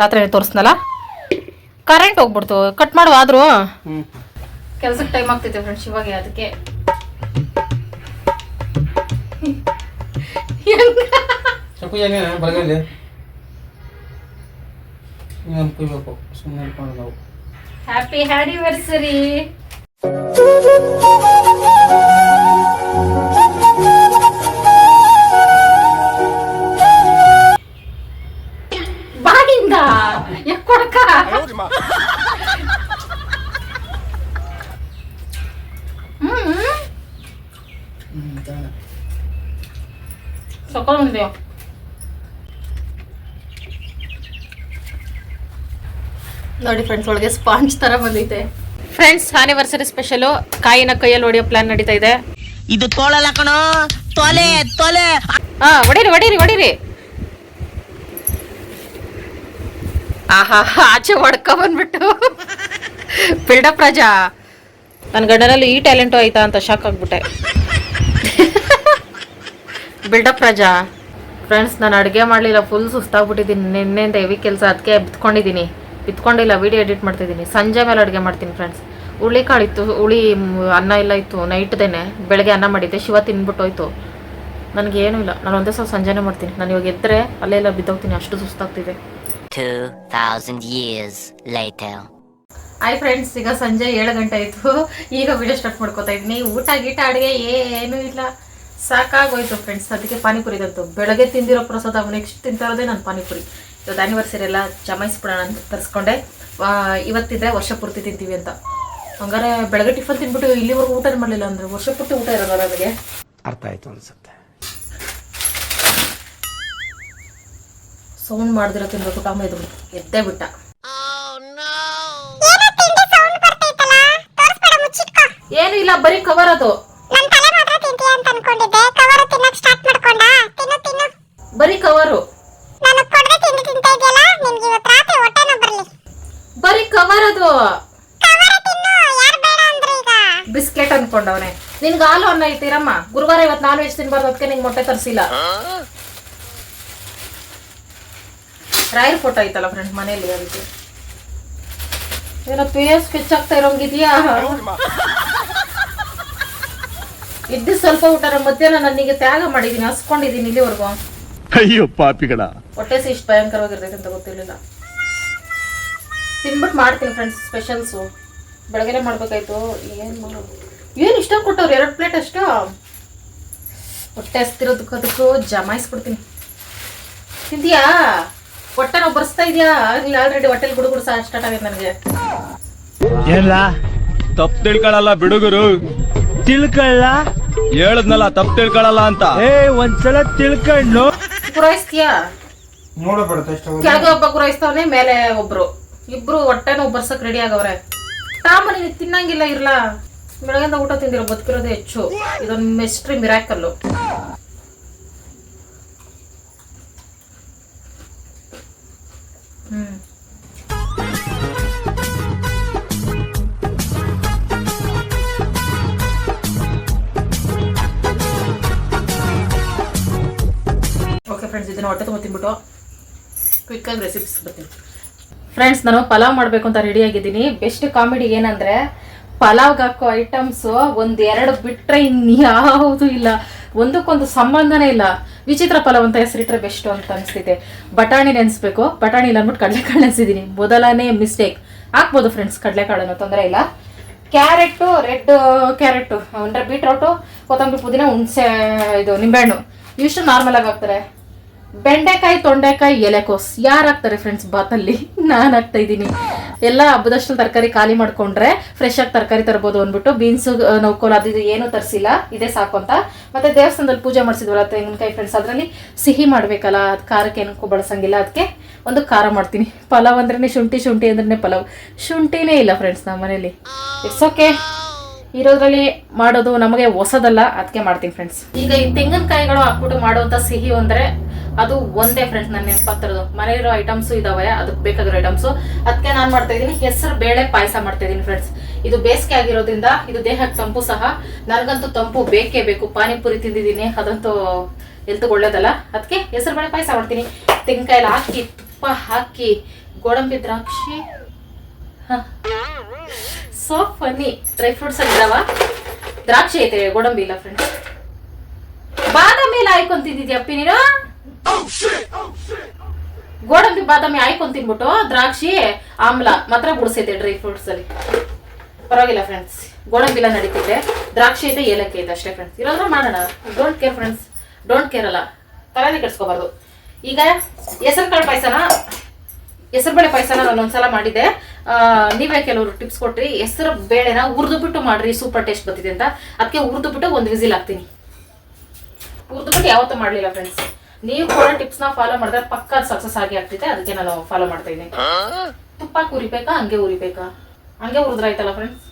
ರಾತ್ರಿ ತೋರಿಸ್ನಲ್ಲ? ಕರೆಂಟ್ ಹೋಗ್ಬಿಡ್ತು. ಕಟ್ ಮಾಡುವ ಆದರೂ? ಹ್ಞೂ ಕೆಲ್ಸಕ್ಕೆ ಟೈಮ್ ಆಗ್ತೈತೆ ಫ್ರೆಂಡ್ಸ್ ಇವಾಗ ಅದಕ್ಕೆ ಕುಯ್ಬೇಕು ಸುಮ್ಮನೆ ನಾವು. ಹ್ಯಾಪಿ ಆನಿವರ್ಸರಿ ಬಾಗಿಂದ ಕೊಡಕ ಹ್ಮ್ ಸಕೊಂಡ್ಯೋ ನೋಡಿ ಫ್ರೆಂಡ್ಸ್ ಒಳಗೆ ಸ್ಪಾಂಜ್ ತರ ಬಂದೈತೆ. ಫ್ರೆಂಡ್ಸ್ ಆನಿವರ್ಸರಿ ಸ್ಪೆಷಲು ಕಾಯಿನ ಕೈಯಲ್ಲಿ ಹೊಡೆಯೋ ಪ್ಲಾನ್ ನಡೀತಾ ಇದೆ. ಇದು ತೋಳಲ್ಲ ಕಣೋ. ತೊಲೆ ತೊಲೆ. ಹಾ ಹೊಡೀರಿ ಹೊಡೀರಿ ಹೊಡೀರಿ. ಆಹಾ ಆಚೆ ಹೊಡ್ಕೊ ಬಂದ್ಬಿಟ್ಟು. ಬಿಲ್ಡಪ್ ರಾಜಾ. ನನ್ನ ಗಂಡನಲ್ಲಿ ಈ ಟ್ಯಾಲೆಂಟು ಆಯ್ತಾ ಅಂತ ಶಾಕ್ ಆಗ್ಬಿಟ್ಟೆ. ಬಿಲ್ಡಪ್ ರಜಾ. ಫ್ರೆಂಡ್ಸ್ ನಾನು ಅಡುಗೆ ಮಾಡಲಿಲ್ಲ ಫುಲ್ ಸುಸ್ತಾಗ್ಬಿಟ್ಟಿದ್ದೀನಿ. ನಿನ್ನೆಯಿಂದ ಹೆವಿ ಕೆಲಸ ಅದಕ್ಕೆ ಬಿತ್ಕೊಂಡಿದ್ದೀನಿ. ಬಿತ್ಕೊಂಡಿಲ್ಲ ವಿಡಿಯೋ ಎಡಿಟ್ ಮಾಡ್ತಿದ್ದೀನಿ. ಸಂಜೆ ಮೇಲೆ ಅಡುಗೆ ಮಾಡ್ತೀನಿ ಫ್ರೆಂಡ್ಸ್ ಹುಳಿ ಇತ್ತು ಹುಳಿ ಅನ್ನ ಎಲ್ಲ ಇತ್ತು ನೈಟ್ದೇನೆ ಬೆಳಗ್ಗೆ ಅನ್ನ ಮಾಡಿದ್ದೆ ಶಿವ ತಿನ್ಬಿಟ್ಟು ಹೋಯ್ತು ನನಗೆ ಏನೂ ಇಲ್ಲ. ನಾನು ಒಂದೇ ಸಲ ಸಂಜೆನೆ ಮಾಡ್ತೀನಿ. ನಾನು ಇವಾಗ ಎದ್ದರೆ ಎಲ್ಲ ಬಿದ್ದೋಗ್ತೀನಿ ಅಷ್ಟು ಸುಸ್ತಾಗ್ತಿದೆ. 2000 years later. ಹಾಯ್ ಫ್ರೆಂಡ್ಸ್ ಈಗ ಸಂಜೆ ಏಳು ಗಂಟೆ ಆಯಿತು. ಈಗ ವಿಡಿಯೋ ಸ್ಟಾರ್ಟ್ ಮಾಡ್ಕೋತಾ ಇದ್ದೀನಿ. ಊಟ ಗೀಟ ಅಡುಗೆ ಏನೂ ಇಲ್ಲ. ಸಾಕಾಗೋಯ್ತು ಫ್ರೆಂಡ್ಸ್ ಅದಕ್ಕೆ ಪಾನಿಪುರಿ ಇದಂತು. ಬೆಳಗ್ಗೆ ತಿಂದಿರೋ ಪ್ರಸಾದ ನೆಕ್ಸ್ಟ್ ತಿಂತಾರೋದೇ ನಾನು ಪಾನಿಪುರಿ. ಇವತ್ತು ಆ್ಯನಿವರ್ಸರಿ ಎಲ್ಲ ಜಮಾಯಿಸ್ಬಿಡೋಣ ಅಂತ ತರಿಸ್ಕೊಂಡೆ. ಇವತ್ತಿದ್ರೆ ವರ್ಷ ಪೂರ್ತಿ ತಿಂತೀವಿ ಅಂತ. ಹಂಗಾರೆ ಬೆಳಗ್ಗೆ ಟಿಫನ್ ತಿಂದ್ಬಿಟ್ಟು ಇಲ್ಲಿವರೆಗೂ ಊಟ ಮಾಡಲಿಲ್ಲ ಅಂದರೆ ವರ್ಷ ಪೂರ್ತಿ ಊಟ ಇರೋಲ್ಲ ನನಗೆ? ಅರ್ಥ ಆಯಿತು ಅನಿಸುತ್ತೆ. ಸೌಂಡ್ ಮಾಡಿದಿರೋ ತಿನ್ಬೇಕು ಟಾಮ ಇದು ಎದ್ದೇ ಬಿಟ್ಟ. ಏನೋ ತಿಂಡಿ ಸೌಂಡ್ ಬರ್ತೈತಲ್ಲ? ತೋರ್ಸ್ಬೇಡ ಮುಚ್ಚಿಟ್ಕೋ. ಏನು ಇಲ್ಲ ಬರೀ ಕವರ್ ಅದು ನನ್ ತಲೆ ಮಾತ್ರ ತಿಂತೀಯ ಅಂತ ಅನ್ಕೊಂಡಿದ್ದೆ ಕವರ್ ತಿನ್ನಕ್ ಸ್ಟಾರ್ಟ್ ಮಾಡ್ಕೊಂಡ? ತಿನ್ನು ತಿನ್ನು. ಬರೀ ಕವರು. ನನಗೆ ಕೊಡ್ರೆ ತಿಂಡಿ ತಿಂತಾ ಇದೆಯಲ್ಲ? ನಿಮ್ಗೆ ಇವತ್ತು ರಾತ್ರಿ ಹೊಟ್ಟೆನೋ ಬರ್ಲಿ. ಬರಿ ಕವರ್ ಅದು ಕವರ ತಿನ್ನು ಯಾರು ಬೇಡ ಅಂದ್ರೆ ಈಗ. ಬಿಸ್ಕೆಟ್ ಅನ್ಕೊಂಡವನೆ. ನಿನ್ಗೆ ಹಾಲು ಅನ್ನ ಇರ್ತೀರಮ್ಮ ಗುರುವಾರ ಇವತ್ತು ನಾನ್ ವೆಜ್ ತಿನ್ಬಾರ್ದು ಅದಕ್ಕೆ ನಿಂಗೆ ಮೊಟ್ಟೆ ತರಿಸಿಲ್ಲ. ರಾಯರ್ ಫೋಟೋ ಐತಲ್ಲ ಫ್ರೆಂಡ್ ಮನೆಯಲ್ಲಿ ಅದಕ್ಕೆ. ಏನೋ ಪಿ ಎಸ್ ಸ್ಕೆಚ್ ಆಗ್ತಾ ಇರೋಂಗಿದ್ಯಾ? ಇದ್ದು ಸ್ವಲ್ಪ ಊಟ ಮಧ್ಯಾಹ್ನ ನನಗೆ ತ್ಯಾಗ ಮಾಡಿದೀನಿ ಹಸ್ಕೊಂಡಿದೀನಿ ಇಲ್ಲಿವರೆಗೂ. ಅಯ್ಯೋ ಪಾಪಿಗಳ. ಹೊಟ್ಟೆ ಇಷ್ಟು ಭಯಂಕರವಾಗಿರ್ತೈತೆ ಅಂತ ಗೊತ್ತಿರಲಿಲ್ಲ. ತಿನ್ಬಿಟ್ಟು ಮಾಡ್ತೀನಿ ಫ್ರೆಂಡ್ಸ್ ಸ್ಪೆಷಲ್ಸು ಬೆಳಗ್ಗೆ ಮಾಡ್ಬೇಕಾಯ್ತು. ಏನು ಮಾಡೋದು? ಏನು ಇಷ್ಟ ಕೊಟ್ಟವ್ರು? ಎರಡು ಪ್ಲೇಟ್ ಅಷ್ಟು? ಹೊಟ್ಟೆ ಹಸ್ತಿರೋದಕ್ಕೂ ಅದಕ್ಕೂ ಜಮಾಯಿಸ್ಬಿಡ್ತೀನಿ ತಿಂತೀಯಾ ಹೊಟ್ಟೆ ನಾವು ಬರ್ಸ್ತಾ ಇದೆಯಾ? ಆಗ್ಲಿ ಆಲ್ರೆಡಿ ಹೊಟ್ಟೆಲಿ ಗುಡುಗುಡು ಸ್ಟಾರ್ಟ್ ಆಗಿದೆ ನನಗೆ. ತಪ್ಪು ತಿಳ್ಕೊಳಲ್ಲ ಬಿಡುಗರು. ತಿಳ್ಕೊಳ್ಳ? ಹೇಳದ್ನಲ್ಲ ತಪ್ಪು ತಿಳ್ಕೊಳಲ್ಲ ಅಂತ. ಏ ಒಂದ್ಸಲ ತಿಳ್ಕೊಂಡು. ಗುರಾಯಿಸ್ತೀಯಾ ನೋಡಬೇಡ ಕೆಳಗೆ ಒಬ್ಬ ಗುರಾಯಿಸ್ತವನೆ ಮೇಲೆ ಒಬ್ರು. ಇಬ್ರು ಹೊಟ್ಟೆನ ಬರ್ಸಕ್ ರೆಡಿ ಆಗವ್ರೆ. ತಾಮನಿ ನೀನು ತಿನ್ನಂಗಿಲ್ಲ ಇರ್ಲಾ. ಬೆಳಗಿಂದ ಊಟ ತಿಂದಿರೋ ಬದುಕಿರೋದು ಹೆಚ್ಚು. ಇದೊಂದು ಮೆಸ್ಟ್ರಿ ಮಿರಾಕಲ್ಲು ಹ್ಮ್. ಇದನ್ನ ಹೊಟ್ಟೆ ತುಂಬ ತಿನ್ಬಿಟ್ಟು ಕ್ವಿಕ್ಕಾಗಿ ರೆಸಿಪೀಸ್ ಬರ್ತೀನಿ. ಫ್ರೆಂಡ್ಸ್ ನಾನು ಪಲಾವ್ ಮಾಡಬೇಕು ಅಂತ ರೆಡಿ ಆಗಿದ್ದೀನಿ. ಬೆಸ್ಟ್ ಕಾಮಿಡಿ ಏನಂದ್ರೆ ಪಲಾವ್ಗೆ ಹಾಕೋ ಐಟಮ್ಸು ಒಂದು ಎರಡು ಬಿಟ್ರೆ ಇನ್ಯಾವುದು ಇಲ್ಲ. ಒಂದಕ್ಕೊಂದು ಸಂಬಂಧನೇ ಇಲ್ಲ. ವಿಚಿತ್ರ ಪಲಾವ್ ಅಂತ ಹೆಸರಿಟ್ರೆ ಬೆಸ್ಟ್ ಅಂತ ಅನಿಸ್ತಿದೆ. ಬಟಾಣಿ ನೆನೆಸ್ಬೇಕು. ಬಟಾಣಿ ಇಲ್ಲ ಅಂದ್ಬಿಟ್ಟು ಕಡಲೆಕಾಳು ನೆನೆಸಿದ್ದೀನಿ ಮೊದಲನೇ ಮಿಸ್ಟೇಕ್ ಹಾಕ್ಬೋದು ಫ್ರೆಂಡ್ಸ್ ಕಡಲೆಕಾಳನ್ನು, ತೊಂದರೆ ಇಲ್ಲ. ಕ್ಯಾರೆಟು ರೆಡ್ ಕ್ಯಾರೆಟು ಅಂದರೆ ಬೀಟ್ರೋಟು ಕೊತ್ತಂಬರಿ ಪುದೀನ, ಹುಣಸೆ, ಇದು ನಿಂಬೆಹಣ್ಣು. ಇವಿಷ್ಟು ನಾರ್ಮಲಾಗಿ ಹಾಕ್ತಾರೆ. ಬೆಂಡೆಕಾಯಿ, ತೊಂಡೆಕಾಯಿ ಎಲೆಕೋಸ್ ಯಾರು ಹಾಕ್ತಾರೆ ಫ್ರೆಂಡ್ಸ್ ಬಾತಲ್ಲಿ? ನಾನು ಹಾಕ್ತಾ ಇದ್ದೀನಿ. ಎಲ್ಲ ಹಬ್ಬದಷ್ಟು ತರಕಾರಿ ಖಾಲಿ ಮಾಡ್ಕೊಂಡ್ರೆ ಫ್ರೆಶ್ ಆಗಿ ತರಕಾರಿ ತರ್ಬೋದು ಅಂದ್ಬಿಟ್ಟು ಬೀನ್ಸು ನೌಕೋಲ್ ಅದು ಏನೂ ತರಿಸಿಲ್ಲ. ಇದೇ ಸಾಕು ಅಂತ. ಮತ್ತೆ ದೇವಸ್ಥಾನದಲ್ಲಿ ಪೂಜೆ ಮಾಡಿಸಿದ್ವಲ್ಲ ತೆಂಗಿನಕಾಯಿ ಫ್ರೆಂಡ್ಸ್ ಅದರಲ್ಲಿ ಸಿಹಿ ಮಾಡಬೇಕಲ್ಲ, ಅದು ಖಾರಕ್ಕೆ ಏನಕ್ಕೂ ಬಳಸಂಗಿಲ್ಲ. ಅದಕ್ಕೆ ಒಂದು ಖಾರ ಮಾಡ್ತೀನಿ. ಪಲಾವ್ ಅಂದ್ರೆ ಶುಂಠಿ ಶುಂಠಿ ಅಂದ್ರೆ ಪಲಾವ್. ಶುಂಠಿನೇ ಇಲ್ಲ ಫ್ರೆಂಡ್ಸ್ ನಮ್ಮ ಮನೇಲಿ ಇಟ್ಸ್ ಓಕೆ ಇರೋದ್ರಲ್ಲಿ ಮಾಡೋದು ನಮಗೆ ಹೊಸದಲ್ಲ ಅದಕ್ಕೆ ಮಾಡ್ತೀನಿ ಫ್ರೆಂಡ್ಸ್ ಈಗ ಈ ತೆಂಗಿನಕಾಯಿಗಳು ಹಾಕ್ಬಿಟ್ಟು ಮಾಡುವಂತ ಸಿಹಿ ಅಂದರೆ ಅದು ಒಂದೇ ಫ್ರೆಂಡ್ಸ್ ನನ್ನ ನೆನಪಾಗ್ತಿರೋದು. ಮನೆಯಲ್ಲಿರೋ ಐಟಮ್ಸ್ ಇದಾವೆ, ಅದಕ್ಕೆ ಬೇಕಾಗಿರೋ ಐಟಮ್ಸ್ ಅದಕ್ಕೆ ನಾನು ಮಾಡ್ತಾ ಇದ್ದೀನಿ, ಹೆಸರು ಬೇಳೆ ಪಾಯಸ ಮಾಡ್ತಾ ಇದ್ದೀನಿ ಫ್ರೆಂಡ್ಸ್ ಇದು ಬೇಸಿಗೆ ಆಗಿರೋದ್ರಿಂದ ಇದು ದೇಹಕ್ಕೆ ತಂಪು ಸಹ. ನನಗಂತೂ ತಂಪು ಬೇಕೇ ಬೇಕು. ಪಾನಿಪುರಿ ತಿಂದಿದ್ದೀನಿ, ಅದಂತೂ ಎಲ್ತು ಒಳ್ಳೇದಲ್ಲ ಅದಕ್ಕೆ ಹೆಸರು ಬೇಳೆ ಪಾಯಸ ಮಾಡ್ತೀನಿ. ತೆಂಗಿನಕಾಯಿ ಹಾಕಿ, ತುಪ್ಪ ಹಾಕಿ, ಗೋಡಂಬಿ ದ್ರಾಕ್ಷಿ ಸೋ ಫನಿ ಡ್ರೈ ಫ್ರೂಟ್ಸ್ ಇದಾವ. ದ್ರಾಕ್ಷಿ ಐತೆ, ಗೋಡಂಬಿ ಇಲ್ಲ ಫ್ರೆಂಡ್ಸ್ ಬಾದಾಮಿ ಎಲ್ಲ ಆಯ್ಕೊಂತಿದ್ದೀಯ ಅಪ್ಪಿ ನೀನು? ಗೋಡಂಬಿ, ಬಾದಾಮಿ ಹಾಯ್ಕೊಂಡ್ ತಿನ್ಬಿಟ್ಟು ದ್ರಾಕ್ಷಿ, ಆಮ್ಲ ಮಾತ್ರ ಗುಡಿಸೈತೆ ಡ್ರೈ ಫ್ರೂಟ್ಸ್ ಅಲ್ಲಿ. ಪರವಾಗಿಲ್ಲ ಫ್ರೆಂಡ್ಸ್ ಗೋಡಂಬಿ ಎಲ್ಲ ನಡೀತಿದೆ. ದ್ರಾಕ್ಷಿ ಐತೆ, ಏಲಕ್ಕಿ ಐತೆ ಅಷ್ಟೇ ಫ್ರೆಂಡ್ಸ್ ಇರೋದ್ರ ಮಾಡೋಣ. Don't care friends don't care ಅಲ್ಲ. ತಲೆನೇ ಕೆಡ್ಸ್ಕೋಬಾರ್ದು. ಈಗ ಹೆಸರು ಕಾಳು ಪಾಯಸನ? ಹೆಸರುಬೇಳೆ ಪಾಯಸನ ನಾನು ಒಂದ್ಸಲ ಮಾಡಿದ್ದೆ. ನೀವೇ ಕೆಲವರು ಟಿಪ್ಸ್ ಕೊಟ್ರಿ. ಹೆಸರು ಬೇಳೆನ ಹುರಿದು ಬಿಟ್ಟು ಮಾಡ್ರಿ ಸೂಪರ್ ಟೇಸ್ಟ್ ಬರ್ತಿದೆ ಅಂತ. ಅದಕ್ಕೆ ಹುರಿದು ಬಿಟ್ಟು ಒಂದು ವಿಸಿಲ್ ಹಾಕ್ತೀನಿ. ಹುರಿದು ಬಿಟ್ಟು ಯಾವತ್ತೂ ಮಾಡಲಿಲ್ಲ ಫ್ರೆಂಡ್ಸ್ ನೀವು ಕೊಡೋ ಟಿಪ್ಸ್ನ ಫಾಲೋ ಮಾಡಿದ್ರೆ ಪಕ್ಕ ಸಕ್ಸಸ್ ಆಗಿ ಆಗ್ತಿದೆ ಅದಕ್ಕೆ ನಾನು ಫಾಲೋ ಮಾಡ್ತಾ ಇದ್ದೀನಿ. ತುಪ್ಪ ಉರಿಬೇಕಾ ಹಂಗೆ ಉರಿಬೇಕಾ? ಹಂಗೆ ಹುರಿದ್ರಾಯ್ತಲ್ಲ ಫ್ರೆಂಡ್ಸ್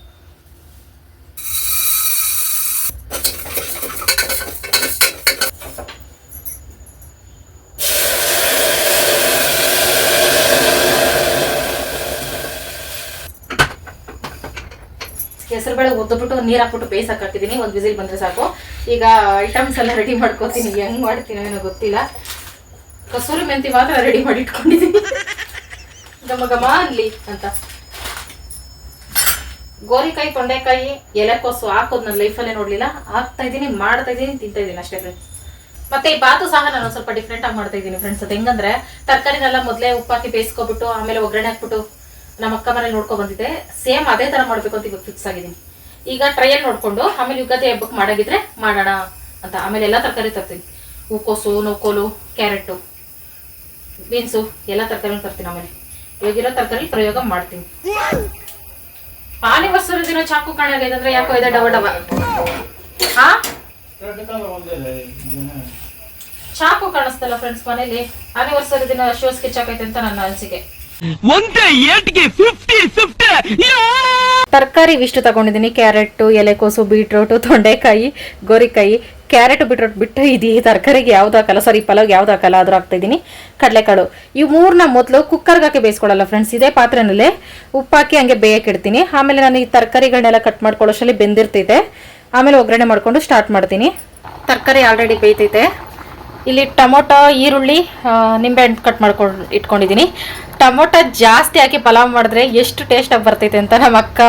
ಹೆಸರುಬೇಳೆ ಒದ್ದುಬಿಟ್ಟು ನೀರು ಹಾಕ್ಬಿಟ್ಟು ಬೇಯಿಸಕ್ಕೆ ಹಾಕಿದ್ದೀನಿ ಒಂದು ವಿಸಿಲ್ ಬಂದರೆ ಸಾಕು. ಈಗ ಐಟಮ್ಸ್ ಎಲ್ಲ ರೆಡಿ ಮಾಡ್ಕೋತೀನಿ. ಹೆಂಗ್ ಮಾಡ್ತೀನೋ ಏನೋ ಗೊತ್ತಿಲ್ಲ. ಕಸೂರಿ ಮೆಂತಿ ಮಾತ್ರ ರೆಡಿ ಮಾಡಿ ಇಟ್ಕೊಂಡಿದ್ದೀನಿ ಗಮ ಗಮ ಅನ್ಲಿ ಅಂತ. ಗೋರಿಕಾಯಿ ತೊಂಡೆಕಾಯಿ ಎಲೆಕೋಸು ಹಾಕೋದು ನನ್ನ ಲೈಫಲ್ಲೇ ನೋಡ್ಲಿಲ್ಲ. ಹಾಕ್ತಾ ಇದ್ದೀನಿ ಮಾಡ್ತಾ ಇದ್ದೀನಿ ತಿಂತಾ ಇದ್ದೀನಿ ಅಷ್ಟೇ ಫ್ರೆಂಡ್ಸ್ ಮತ್ತೆ ಈ ಬಾತು ಸಹ ನಾನು ಸ್ವಲ್ಪ ಡಿಫ್ರೆಂಟ್ ಆಗಿ ಮಾಡ್ತಾ ಇದ್ದೀನಿ ಫ್ರೆಂಡ್ಸ್ ಅದು ಹೆಂಗಂದ್ರೆ ತರಕಾರಿನೆಲ್ಲ ಮೊದಲೇ ಉಪ್ಪಾಕಿ ಬೇಯಿಸ್ಕೊಬಿಟ್ಟು ಆಮೇಲೆ ಒಗ್ಗರಣೆ ಹಾಕ್ಬಿಟ್ಟು ನಮ್ಮ ಅಕ್ಕ ಮನೇಲಿ ನೋಡ್ಕೊಂಡು ಬಂದಿದ್ದೆ. ಸೇಮ್ ಅದೇ ತರ ಮಾಡ್ಬೇಕು ಅಂತ ಇವಾಗ ಫಿಕ್ಸ್ ಆಗಿದ್ದೀನಿ. ಈಗ ಟ್ರಯಲ್ ನೋಡ್ಕೊಂಡು ಆಮೇಲೆ ಯುಗಾದಿ ಹಬ್ಬಕ್ಕೆ ಮಾಡಾಗಿದ್ರೆ ಮಾಡೋಣ ಅಂತ. ಆಮೇಲೆ ಎಲ್ಲ ತರಕಾರಿ ತರ್ತೀನಿ ಹೂಕೋಸು ನೋಕೋಲು ಕ್ಯಾರೆಟು ಬೀನ್ಸು, ಎಲ್ಲ ತರಕಾರಿ ತರ್ತೀನಿ ಆಮೇಲೆ ಇವಾಗಿರೋ ತರಕಾರಿ ಪ್ರಯೋಗ ಮಾಡ್ತೀನಿ. ಆನಿವರ್ಸರಿ ದಿನ ಚಾಕು ಕಾಣಾಗೈತೆ ಅಂದ್ರೆ ಯಾಕೋ ಇದೆ ಡಬ ಡಬ. ಹಾ ಚಾಕು ಕಾಣಿಸ್ತಲ್ಲ ಫ್ರೆಂಡ್ಸ್ ಮನೇಲಿ? ಆನಿವರ್ಸರಿ ದಿನ ಶೋಸ್ ಕಿಚ್ಚಾಕೈತೆ ಅಂತ ನನ್ನ ಅನಿಸಿಕೆ. ತರಕಾರಿ ಇಷ್ಟು ತಗೊಂಡಿದ್ದೀನಿ. ಕ್ಯಾರೆಟ್ ಎಲೆಕೋಸು ಬೀಟ್ರೋಟು, ತೊಂಡೆಕಾಯಿ, ಗೋರಿಕಾಯಿ. ಕ್ಯಾರೆಟ್, ಬಿಟ್ರೋಟ್ ಬಿಟ್ಟು ಇದು ತರಕಾರಿಗೆ ಯಾವ್ದು ಹಾಕಲ್ಲ? ಸರಿ, ಪಲಾವ್ಗೆ ಯಾವ್ದು ಹಾಕಲ್ಲ? ಆದ್ರೂ ಹಾಕ್ತಾ ಇದ್ದೀನಿ ಕಡಲೆಕಾಳು. ಈ ಮೂರನ್ನ ಮೊದಲು ಕುಕ್ಕರ್ಗೆ ಹಾಕಿ ಬೇಯಿಸ್ಕೊಳ್ಳಲ್ಲ ಫ್ರೆಂಡ್ಸ್ ಇದೇ ಪಾತ್ರೆನಲ್ಲೇ ಉಪ್ಪಾಕಿ ಹಂಗೆ ಬೇಯಕ್ಕೆ ಇಡ್ತೀನಿ. ಆಮೇಲೆ ನಾನು ಈ ತರಕಾರಿಗಳನ್ನೆಲ್ಲ ಕಟ್ ಮಾಡ್ಕೊಳ್ಳೋಷ್ಟರಲ್ಲಿ ಬೆಂದಿರ್ತೈತೆ. ಆಮೇಲೆ ಒಗ್ಗರಣೆ ಮಾಡ್ಕೊಂಡು ಸ್ಟಾರ್ಟ್ ಮಾಡ್ತೀನಿ. ತರಕಾರಿ ಆಲ್ರೆಡಿ ಬೇಯ್ತೈತೆ. ಇಲ್ಲಿ ಟೊಮೊಟೊ, ಈರುಳ್ಳಿ ನಿಂಬೆಹಣ್ಣು ಕಟ್ ಮಾಡ್ಕೊಂಡು ಇಟ್ಕೊಂಡಿದ್ದೀನಿ ಟೊಮೊಟೊ ಜಾಸ್ತಿ ಹಾಕಿ ಪಲಾವ್ ಮಾಡಿದ್ರೆ ಎಷ್ಟು ಟೇಸ್ಟಾಗಿ ಬರ್ತೈತೆ ಅಂತ ನಮ್ಮ ಅಕ್ಕ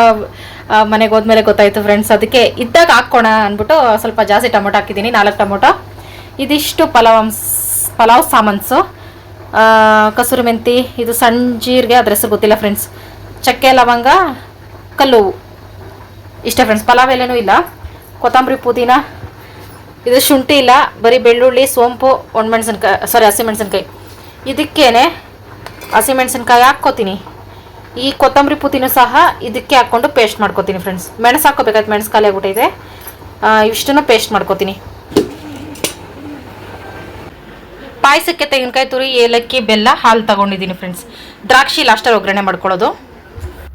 ಮನೆಗೆ ಹೋದ್ಮೇಲೆ ಗೊತ್ತಾಯಿತು ಫ್ರೆಂಡ್ಸ್ ಅದಕ್ಕೆ ಇದ್ದಾಗ ಹಾಕ್ಕೋಣ ಅಂದ್ಬಿಟ್ಟು ಸ್ವಲ್ಪ ಜಾಸ್ತಿ ಟೊಮೊಟೊ ಹಾಕಿದ್ದೀನಿ ನಾಲ್ಕು ಟೊಮೊಟೊ. ಇದಿಷ್ಟು ಪಲಾವ್ ಪಲಾವ್ ಸಾಮಾನ್ಸು. ಕಸೂರು ಮೆಂತಿ, ಇದು ಸಣ್ಣ ಜೀರಿಗೆ, ಅದ್ರ ಹೆಸರು ಗೊತ್ತಿಲ್ಲ ಫ್ರೆಂಡ್ಸ್ ಚಕ್ಕೆ, ಲವಂಗ ಕಲ್ಲು ಇಷ್ಟೇ ಫ್ರೆಂಡ್ಸ್ ಪಲಾವ್ ಎಲೆನೂ ಇಲ್ಲ. ಕೊತ್ತಂಬರಿ, ಪುದೀನ ಇದು ಶುಂಠಿ ಇಲ್ಲ ಬರೀ ಬೆಳ್ಳುಳ್ಳಿ ಸೋಂಪು ಒಣಮೆಣ್ಸಿನ್ಕಾಯಿ ಸಾರಿ ಹಸಿಮೆಣ್ಸಿನ್ಕಾಯಿ ಇದಕ್ಕೇನೆ ಹಸಿಮೆಣ್ಸಿನ್ಕಾಯಿ ಹಾಕ್ಕೋತೀನಿ. ಈ ಕೊತ್ತಂಬರಿ ಪುದೀನ ಸಹ ಇದಕ್ಕೆ ಹಾಕ್ಕೊಂಡು ಪೇಸ್ಟ್ ಮಾಡ್ಕೋತೀನಿ ಫ್ರೆಂಡ್ಸ್ ಮೆಣಸು ಹಾಕೋಬೇಕಾಯ್ತು ಮೆಣಸು ಖಾಲಿ ಆಗ್ಬಿಟ್ಟೈತೆ ಆ, ಇಷ್ಟನ್ನು ಪೇಸ್ಟ್ ಮಾಡ್ಕೋತೀನಿ. ಪಾಯಸಕ್ಕೆ ತೆಂಗಿನಕಾಯಿ ತುರಿ ಏಲಕ್ಕಿ ಬೆಲ್ಲ ಹಾಲು ತಗೊಂಡಿದ್ದೀನಿ ಫ್ರೆಂಡ್ಸ್ ದ್ರಾಕ್ಷಿ ಲಾಸ್ಟಲ್ಲಿ ಒಗ್ಗರಣೆ ಮಾಡ್ಕೊಳ್ಳೋದು.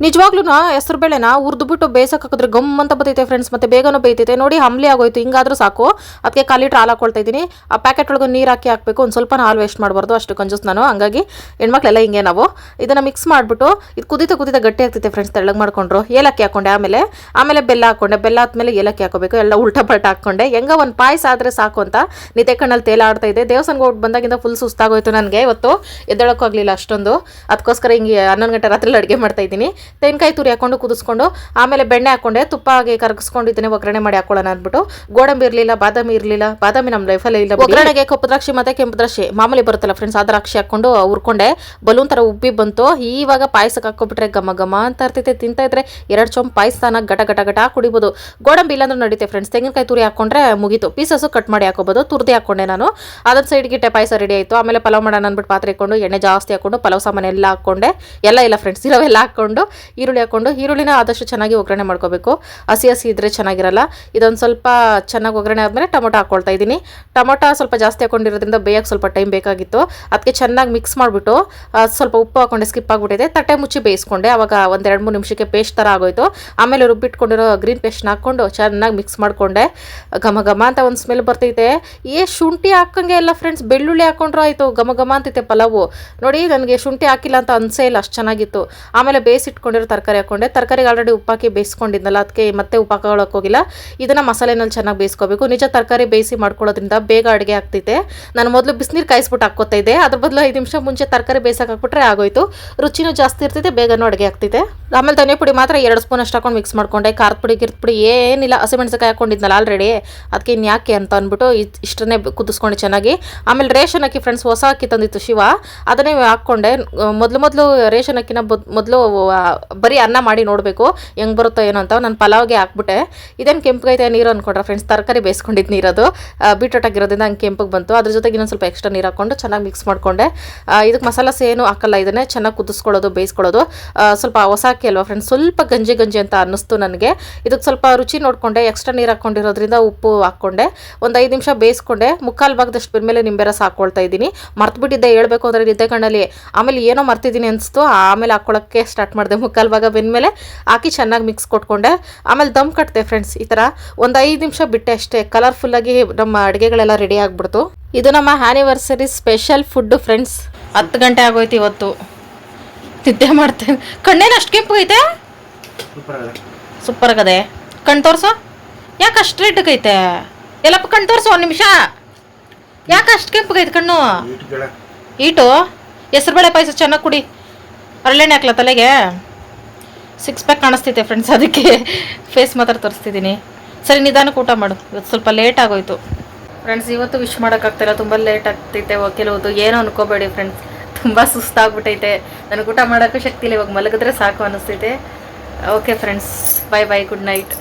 ನಿಜವಾಗ್ಲೂ ಹೆಸರು ಬೇಳೆನ? ಬಿಟ್ಟು ಬೇಯಿಸಕ್ಕೆ ಹಾಕಿದ್ರೆ ಗಮ್ ಅಂತ ಬತ್ತೈತೆ ಫ್ರೆಂಡ್ಸ್ ಮತ್ತೆ ಬೇಗನೂ ಬೇಯ್ತೈತೆ. ನೋಡಿ ಹಮ್ಲಿ ಆಗೋಯ್ತು, ಹಿಂಗಾದ್ರೂ ಸಾಕು. ಅದಕ್ಕೆ ಕಾಲು ಲೀಟ್ರ್ ಹಾಲು ಹಾಕೊಳ್ತಾ ಇದ್ದೀನಿ. ಆ ಪ್ಯಾಕೆಟ್ ಒಳಗೆ ನೀರು ಹಾಕಿ ಹಾಕಬೇಕು. ಒಂದು ಸ್ವಲ್ಪ ಹಾಲು ವೇಸ್ಟ್ ಮಾಡಬಾರ್ದು. ಅಷ್ಟು ಕಂಜೂಸ್ ನಾನು. ಹಂಗಾಗಿ ಹೆಣ್ಮಕ್ಳೆಲ್ಲ ಹಿಂಗೆ ನಾವು. ಇದನ್ನು ಮಿಕ್ಸ್ ಮಾಡಿಬಿಟ್ಟು, ಇದು ಕುದಿತ ಕುದಿತ ಗಟ್ಟಿ ಆಗ್ತೈತೆ ಫ್ರೆಂಡ್ಸ್ ತೆಳ್ಳಗೆ ಮಾಡ್ಕೊಂಡ್ರು. ಏಲಕ್ಕಿ ಹಾಕೊಂಡೆ ಆಮೇಲೆ. ಆಮೇಲೆ ಬೆಲ್ಲ ಹಾಕೊಂಡೆ. ಬೆಲ್ಲ ಆದ್ಮೇಲೆ ಏಲಕ್ಕಿ ಹಾಕೋಬೇಕು. ಎಲ್ಲ ಉಲ್ಟಾ ಪಲ್ಟ ಹಾಕೊಂಡೆ ಹೆಂಗ ಒಂದು ಪಾಯಸ ಆದರೆ ಸಾಕು ಅಂತ. ನಿತೆ ಕಣ್ಣಲ್ಲಿ ತೇಲ ಆಡ್ತಾ ಇದೆ. ದೇವಸ್ಥಾನಕ್ಕೆ ಹೋಗಿ ಬಂದಾಗಿಂದ ಫುಲ್ ಸುಸ್ತಾಗೋಯ್ತು ನನಗೆ ಇವತ್ತು. ಎದ್ದೇಳೋಕ್ಕಾಗಲಿಲ್ಲ ಅಷ್ಟೊಂದು. ಅದಕ್ಕೋಸ್ಕರ ಹಿಂಗೆ ಹನ್ನೊಂದು ಗಂಟೆ ರಾತ್ರಿ ಅಡುಗೆ ಮಾಡ್ತಾ ಇದ್ದೀನಿ. ತೆಂಗಿನಕಾಯಿ ತುರಿ ಹಾಕೊಂಡು ಕುದಿಸ್ಕೊಂಡು ಆಮೇಲೆ ಬೆಣ್ಣೆ ಹಾಕೊಂಡೆ, ತುಪ್ಪ ಹಾಗೆ ಕರಗಿಸ್ಕೊಂಡಿದ್ದೀನಿ, ಒಗ್ಗರಣೆ ಮಾಡಿ ಹಾಕೊಳ್ಳೋಣ ಅಂದ್ಬಿಟ್ಟು. ಗೋಡಂಬಿ ಇರಲಿಲ್ಲ, ಬಾದಾಮಿ ಇರಲಿಲ್ಲ, ಬಾದಾಮಿ ನಮ್ಮ ಲೈಫಲ್ಲೇ ಇಲ್ಲ ಒಗ್ಗರಣೆಗೆ ಕಪ್ಪು ದ್ರಾಕ್ಷಿ ಮತ್ತೆ ಕೆಂಪು ದ್ರಾಕ್ಷಿ, ಮಾಮೂಲಿ ಬರುತ್ತಲ್ಲ ಫ್ರೆಂಡ್ಸ್ ಆ ದ್ರಾಕ್ಷಿ ಹಾಕೊಂಡು ಹುರ್ಕೊಂಡೆ. ಬಲೂನ್ ಥರ ಉಬ್ಬಿ ಬಂತು ಇವಾಗ ಪಾಯಸಕ್ಕೆ ಹಾಕೊಬಿಟ್ರೆ ಘಮ ಘಮ ಅಂತ ಇರ್ತೈತೆ ತಿಂತ ಇದ್ರೆ ಎರಡು ಚೊಂಬ ಪಾಯಸನ ಗಟ ಗಟ ಗಟ ಕುಡಿಬೋದು. ಗೋಡಂಬಿ ಇಲ್ಲಾಂದ್ರೆ ನಡೀತೆ ಫ್ರೆಂಡ್ಸ್ ತೆಂಗಿನಕಾಯಿ ತುರಿ ಹಾಕೊಂಡ್ರೆ ಮುಗಿತು. ಪೀಸಸ್ಸು ಕಟ್ ಮಾಡಿ ಹಾಕೋಬೋದು, ತುರ್ದಿ ಹಾಕೊಂಡೆ ನಾನು. ಅದೊಂದು ಸೈಡ್ಗಿಟ್ಟೆ ಪಾಯಸ ರೆಡಿ ಆಯಿತು. ಆಮೇಲೆ ಪಲಾವ್ ಮಾಡೋಣ ಅಂದ್ಬಿಟ್ಟು ಪಾತ್ರೆ ಇಟ್ಕೊಂಡು ಎಣ್ಣೆ ಜಾಸ್ತಿ ಹಾಕೊಂಡು, ಪಲಾವ್ ಸಾಮಾನು ಎಲ್ಲ ಹಾಕ್ಕೊಂಡೆ ಎಲ್ಲ ಇಲ್ಲ ಫ್ರೆಂಡ್ಸ್ ಇರೋವೆಲ್ಲ ಹಾಕ್ಕೊಂಡು ಈರುಳ್ಳಿ ಹಾಕ್ಕೊಂಡು ಈರುಳ್ಳಿನ ಆದಷ್ಟು ಚೆನ್ನಾಗಿ ಒಗ್ಗರಣೆ ಮಾಡ್ಕೋಬೇಕು. ಹಸಿ ಹಸಿ ಇದ್ದರೆ ಚೆನ್ನಾಗಿರಲ್ಲ. ಇದೊಂದು ಸ್ವಲ್ಪ ಚೆನ್ನಾಗಿ ಒಗ್ಗರಣೆ ಆದಮೇಲೆ ಟೊಮೊಟೊ ಹಾಕ್ಕೊಳ್ತಾ ಇದ್ದೀನಿ. ಟೊಮೊಟೊ ಸ್ವಲ್ಪ ಜಾಸ್ತಿ ಹಾಕೊಂಡಿರೋದ್ರಿಂದ ಬೇಯಕ್ಕೆ ಸ್ವಲ್ಪ ಟೈಮ್ ಬೇಕಾಗಿತ್ತು. ಅದಕ್ಕೆ ಚೆನ್ನಾಗಿ ಮಿಕ್ಸ್ ಮಾಡಿಬಿಟ್ಟು ಸ್ವಲ್ಪ ಉಪ್ಪು ಹಾಕೊಂಡೆ ಸ್ಕಿಪ್ ಆಗಿಬಿಟ್ಟಿದೆ. ತಟ್ಟೆ ಮುಚ್ಚಿ ಬೇಯಿಸ್ಕೊಂಡೆ. ಆವಾಗ ಒಂದು ಎರಡು, ಮೂರು ನಿಮಿಷಕ್ಕೆ ಪೇಸ್ಟ್ ಥರ ಆಗೋಯ್ತು. ಆಮೇಲೆ ರುಬ್ಬಿಟ್ಕೊಂಡಿರೋ ಗ್ರೀನ್ ಪೇಸ್ಟ್ನ ಹಾಕ್ಕೊಂಡು ಚೆನ್ನಾಗಿ ಮಿಕ್ಸ್ ಮಾಡಿಕೊಂಡೆ. ಘಮ ಘಮ ಅಂತ ಒಂದು ಸ್ಮೆಲ್ ಬರ್ತೈತೆ. ಏ, ಶುಂಠಿ ಹಾಕಂಗೆ ಇಲ್ಲ ಫ್ರೆಂಡ್ಸ್. ಬೆಳ್ಳುಳ್ಳಿ ಹಾಕೊಂಡ್ರು ಆಯಿತು. ಘಮ ಘಮ ಅಂತೈತೆ ಪಲಾವು. ನೋಡಿ, ನನಗೆ ಶುಂಠಿ ಹಾಕಿಲ್ಲ ಅಂತ ಅನ್ಸೇ ಇಲ್ಲ. ಅಷ್ಟು ಚೆನ್ನಾಗಿತ್ತು. ಆಮೇಲೆ ಬೇಯಿಸಿಟ್ಕೊಂಡು ಇಟ್ಕೊಂಡಿರೋ ತರಕಾರಿ ಹಾಕೊಂಡೆ. ತರಕಾರಿಗೆ ಆಲ್ರೆಡಿ ಉಪ್ಪಾಕಿ ಬೇಯಿಸ್ಕೊಂಡಿದ್ನಲ್ಲ ಅದಕ್ಕೆ ಮತ್ತೆ ಉಪ್ಪು ಹಾಕೊಳ್ಳೋಕೆ ಹೋಗಿಲ್ಲ. ಇದನ್ನು ಮಸಾಲೆನಲ್ಲಿ ಚೆನ್ನಾಗಿ ಬೇಯಿಸ್ಕೋಬೇಕು. ನಿಜ ತರಕಾರಿ ಬೇಯಿಸಿ ಮಾಡ್ಕೊಳ್ಳೋದ್ರಿಂದ ಬೇಗ ಅಡುಗೆ ಆಗ್ತೈತೆ ನಾನು ಮೊದಲು ಬಿಸಿನೀರು ಕಾಯಿಸ್ಬಿಟ್ಟು ಹಾಕ್ಕೋತಾ ಇದ್ದೆ. ಅದ್ರ ಬದಲು ಐದು ನಿಮಿಷ ಮುಂಚೆ ತರಕಾರಿ ಬೇಯಿಸಕ್ಕೆ ಹಾಕ್ಬಿಟ್ರೆ ಆಗೋಯ್ತು. ರುಚಿನೂ ಜಾಸ್ತಿ ಇರ್ತೈತೆ, ಬೇಗನೂ ಅಡುಗೆ ಆಗ್ತೈತೆ ಆಮೇಲೆ ಧನಿಯಾ ಪುಡಿ ಮಾತ್ರ ಎರಡು ಸ್ಪೂನ್ ಅಷ್ಟು ಹಾಕೊಂಡು ಮಿಕ್ಸ್ ಮಾಡ್ಕೊಂಡೆ. ಖಾರದ ಪುಡಿ, ಗಿರ್ದ ಪುಡಿ ಏನಿಲ್ಲ. ಹಸಿಮೆಣಸಕಾಯಿ ಹಾಕೊಂಡಿದ್ನಲ್ಲ ಆಲ್ರೆಡಿ ಅದಕ್ಕೆ ಇನ್ನು ಯಾಕೆ ಅಂತ ಅಂದ್ಬಿಟ್ಟು ಇಷ್ಟನ್ನೇ ಕುದಿಸ್ಕೊಂಡು ಚೆನ್ನಾಗಿ. ಆಮೇಲೆ ರೇಷನ್ ಅಕ್ಕಿ ಫ್ರೆಂಡ್ಸ್ ಹೊಸ ಅಕ್ಕಿ ತಂದಿತ್ತು ಶಿವ. ಅದನ್ನೇ ಹಾಕ್ಕೊಂಡೆ. ಮೊದಲು ಮೊದಲು ರೇಷನ್ ಅಕ್ಕಿನ ಮೊದಲು ಬರೀ ಅನ್ನ ಮಾಡಿ ನೋಡಬೇಕು, ಹೆಂಗೆ ಬರುತ್ತೋ ಏನೋ ಅಂತ ನಾನು ಪಲಾವ್ಗೆ ಹಾಕ್ಬಿಟ್ಟೆ. ಇದೇನು ಕೆಂಪಗೈತೆ ನೀರು ಅಂದ್ಕೊಂಡ್ರೆ ಫ್ರೆಂಡ್ಸ್ ತರಕಾರಿ ಬೇಯಿಸ್ಕೊಂಡಿದ್ದು ನೀರದು. ಬೀಟ್ರೋಟ್ ಆಗಿರೋದ್ರಿಂದ ಹಂಗೆ ಕೆಂಪಗೆ ಬಂತು. ಅದ್ರ ಜೊತೆಗೆ ಇನ್ನೊಂದು ಸ್ವಲ್ಪ ಎಕ್ಸ್ಟ್ರಾ ನೀರು ಹಾಕ್ಕೊಂಡು ಚೆನ್ನಾಗಿ ಮಿಕ್ಸ್ ಮಾಡಿಕೊಂಡೆ. ಇದಕ್ಕೆ ಮಸಾಲಾಸ್ ಏನು ಹಾಕಲ್ಲ, ಇದನ್ನೇ ಚೆನ್ನಾಗಿ ಕುದಿಸ್ಕೊಳ್ಳೋದು, ಬೇಯಿಸ್ಕೊಳ್ಳೋದು. ಸ್ವಲ್ಪ ಹೊಸ ಹಾಕಿ ಅಲ್ವಾ ಫ್ರೆಂಡ್ಸ್ ಸ್ವಲ್ಪ ಗಂಜಿ ಗಂಜಿ ಅಂತ ಅನ್ನಿಸ್ತು ನನಗೆ. ಇದಕ್ಕೆ ಸ್ವಲ್ಪ ರುಚಿ ನೋಡಿಕೊಂಡೆ ಎಕ್ಸ್ಟ್ರಾ ನೀರು ಹಾಕ್ಕೊಂಡಿರೋದ್ರಿಂದ ಉಪ್ಪು ಹಾಕ್ಕೊಂಡೆ. ಒಂದು ಐದು ನಿಮಿಷ ಬೇಯಿಸ್ಕೊಂಡೆ. ಮುಕ್ಕಾಲು ಭಾಗದಷ್ಟು ಬೆಂದಮೇಲೆ ನಿಂಬೆ ರಸ ಹಾಕ್ಕೊಳ್ತಾ ಇದ್ದೀನಿ. ಮರ್ತುಬಿಟ್ಟಿದ್ದೆ ಹೇಳಬೇಕು ಅಂದರೆ ನಿದ್ದೆ ಕಣ್ಣಲ್ಲಿ. ಆಮೇಲೆ ಏನೋ ಮರ್ತಿದ್ದೀನಿ ಅನಿಸ್ತು. ಆಮೇಲೆ ಹಾಕ್ಕೊಳ್ಳೋಕ್ಕೆ ಸ್ಟಾರ್ಟ್ ಮಾಡಿದೆ. ಮುಕ್ಕಾಲು ಭಾಗ ಬೆಂದಮೇಲೆ ಹಾಕಿ ಚೆನ್ನಾಗಿ ಮಿಕ್ಸ್ ಕೊಟ್ಕೊಂಡೆ. ಆಮೇಲೆ ದಮ್ ಕಟ್ಟಿದೆ ಫ್ರೆಂಡ್ಸ್ ಈ ಥರ ಒಂದು ಐದು ನಿಮಿಷ ಬಿಟ್ಟೆ ಅಷ್ಟೇ. ಕಲರ್ಫುಲ್ಲಾಗಿ ನಮ್ಮ ಅಡುಗೆಗಳೆಲ್ಲ ರೆಡಿ ಆಗಿಬಿಡ್ತು. ಇದು ನಮ್ಮ ಆ್ಯನಿವರ್ಸರಿ ಸ್ಪೆಷಲ್ ಫುಡ್ಡು ಫ್ರೆಂಡ್ಸ್ ಹತ್ತು ಗಂಟೆ ಆಗೋಯ್ತು ಇವತ್ತು. ನಿದ್ದೆ ಮಾಡ್ತೇನೆ ಕಣ್ಣೇನು ಅಷ್ಟು ಕೆಂಪು ಐತೆ? ಸೂಪರ್ ಆಗದೆ. ಕಣ್ ತೋರ್ಸೋ. ಯಾಕೆ ಅಷ್ಟು ರೆಡ್ಗೈತೆ ಎಲ್ಲಪ್ಪ ಕಣ್ ತೋರ್ಸು ಒಂದು ನಿಮಿಷ. ಯಾಕೆ ಅಷ್ಟು ಕೆಂಪಗೈತೆ ಕಣ್ಣು? ಈಟು? ಹೆಸ್ರುಬೇಳೆ ಪಾಯಸ ಚೆನ್ನಾಗಿ ಕುಡಿ. ಅರಳೆಣ್ಣೆ ಹಾಕ್ಲ ತಲೆಗೆ? ಸಿಕ್ಸ್ ಪ್ಯಾಕ್ ಕಾಣಿಸ್ತೈತೆ ಫ್ರೆಂಡ್ಸ್ ಅದಕ್ಕೆ ಫೇಸ್ ಮಾತ್ರ ತೋರಿಸ್ತಿದ್ದೀನಿ ಸರಿ, ನಿಧಾನಕ್ಕೆ ಊಟ ಮಾಡು. ಇವತ್ತು ಸ್ವಲ್ಪ ಲೇಟ್ ಆಗೋಯ್ತು. ಫ್ರೆಂಡ್ಸ್ ಇವತ್ತು ವಿಶ್ ಮಾಡೋಕ್ಕಾಗ್ತಿಲ್ಲ, ತುಂಬ ಲೇಟ್ ಆಗ್ತೈತೆ ಕೆಲವೊಂದು ಏನೋ ಅನ್ಕೋಬೇಡಿ ಫ್ರೆಂಡ್ಸ್ ತುಂಬ ಸುಸ್ತಾಗ್ಬಿಟ್ಟೈತೆ. ನನಗೆ ಊಟ ಮಾಡೋಕ್ಕೂ ಶಕ್ತಿ ಇಲ್ಲ, ಇವಾಗ ಮಲಗಿದ್ರೆ ಸಾಕು ಅನ್ನಿಸ್ತೈತೆ okay friends bye bye good night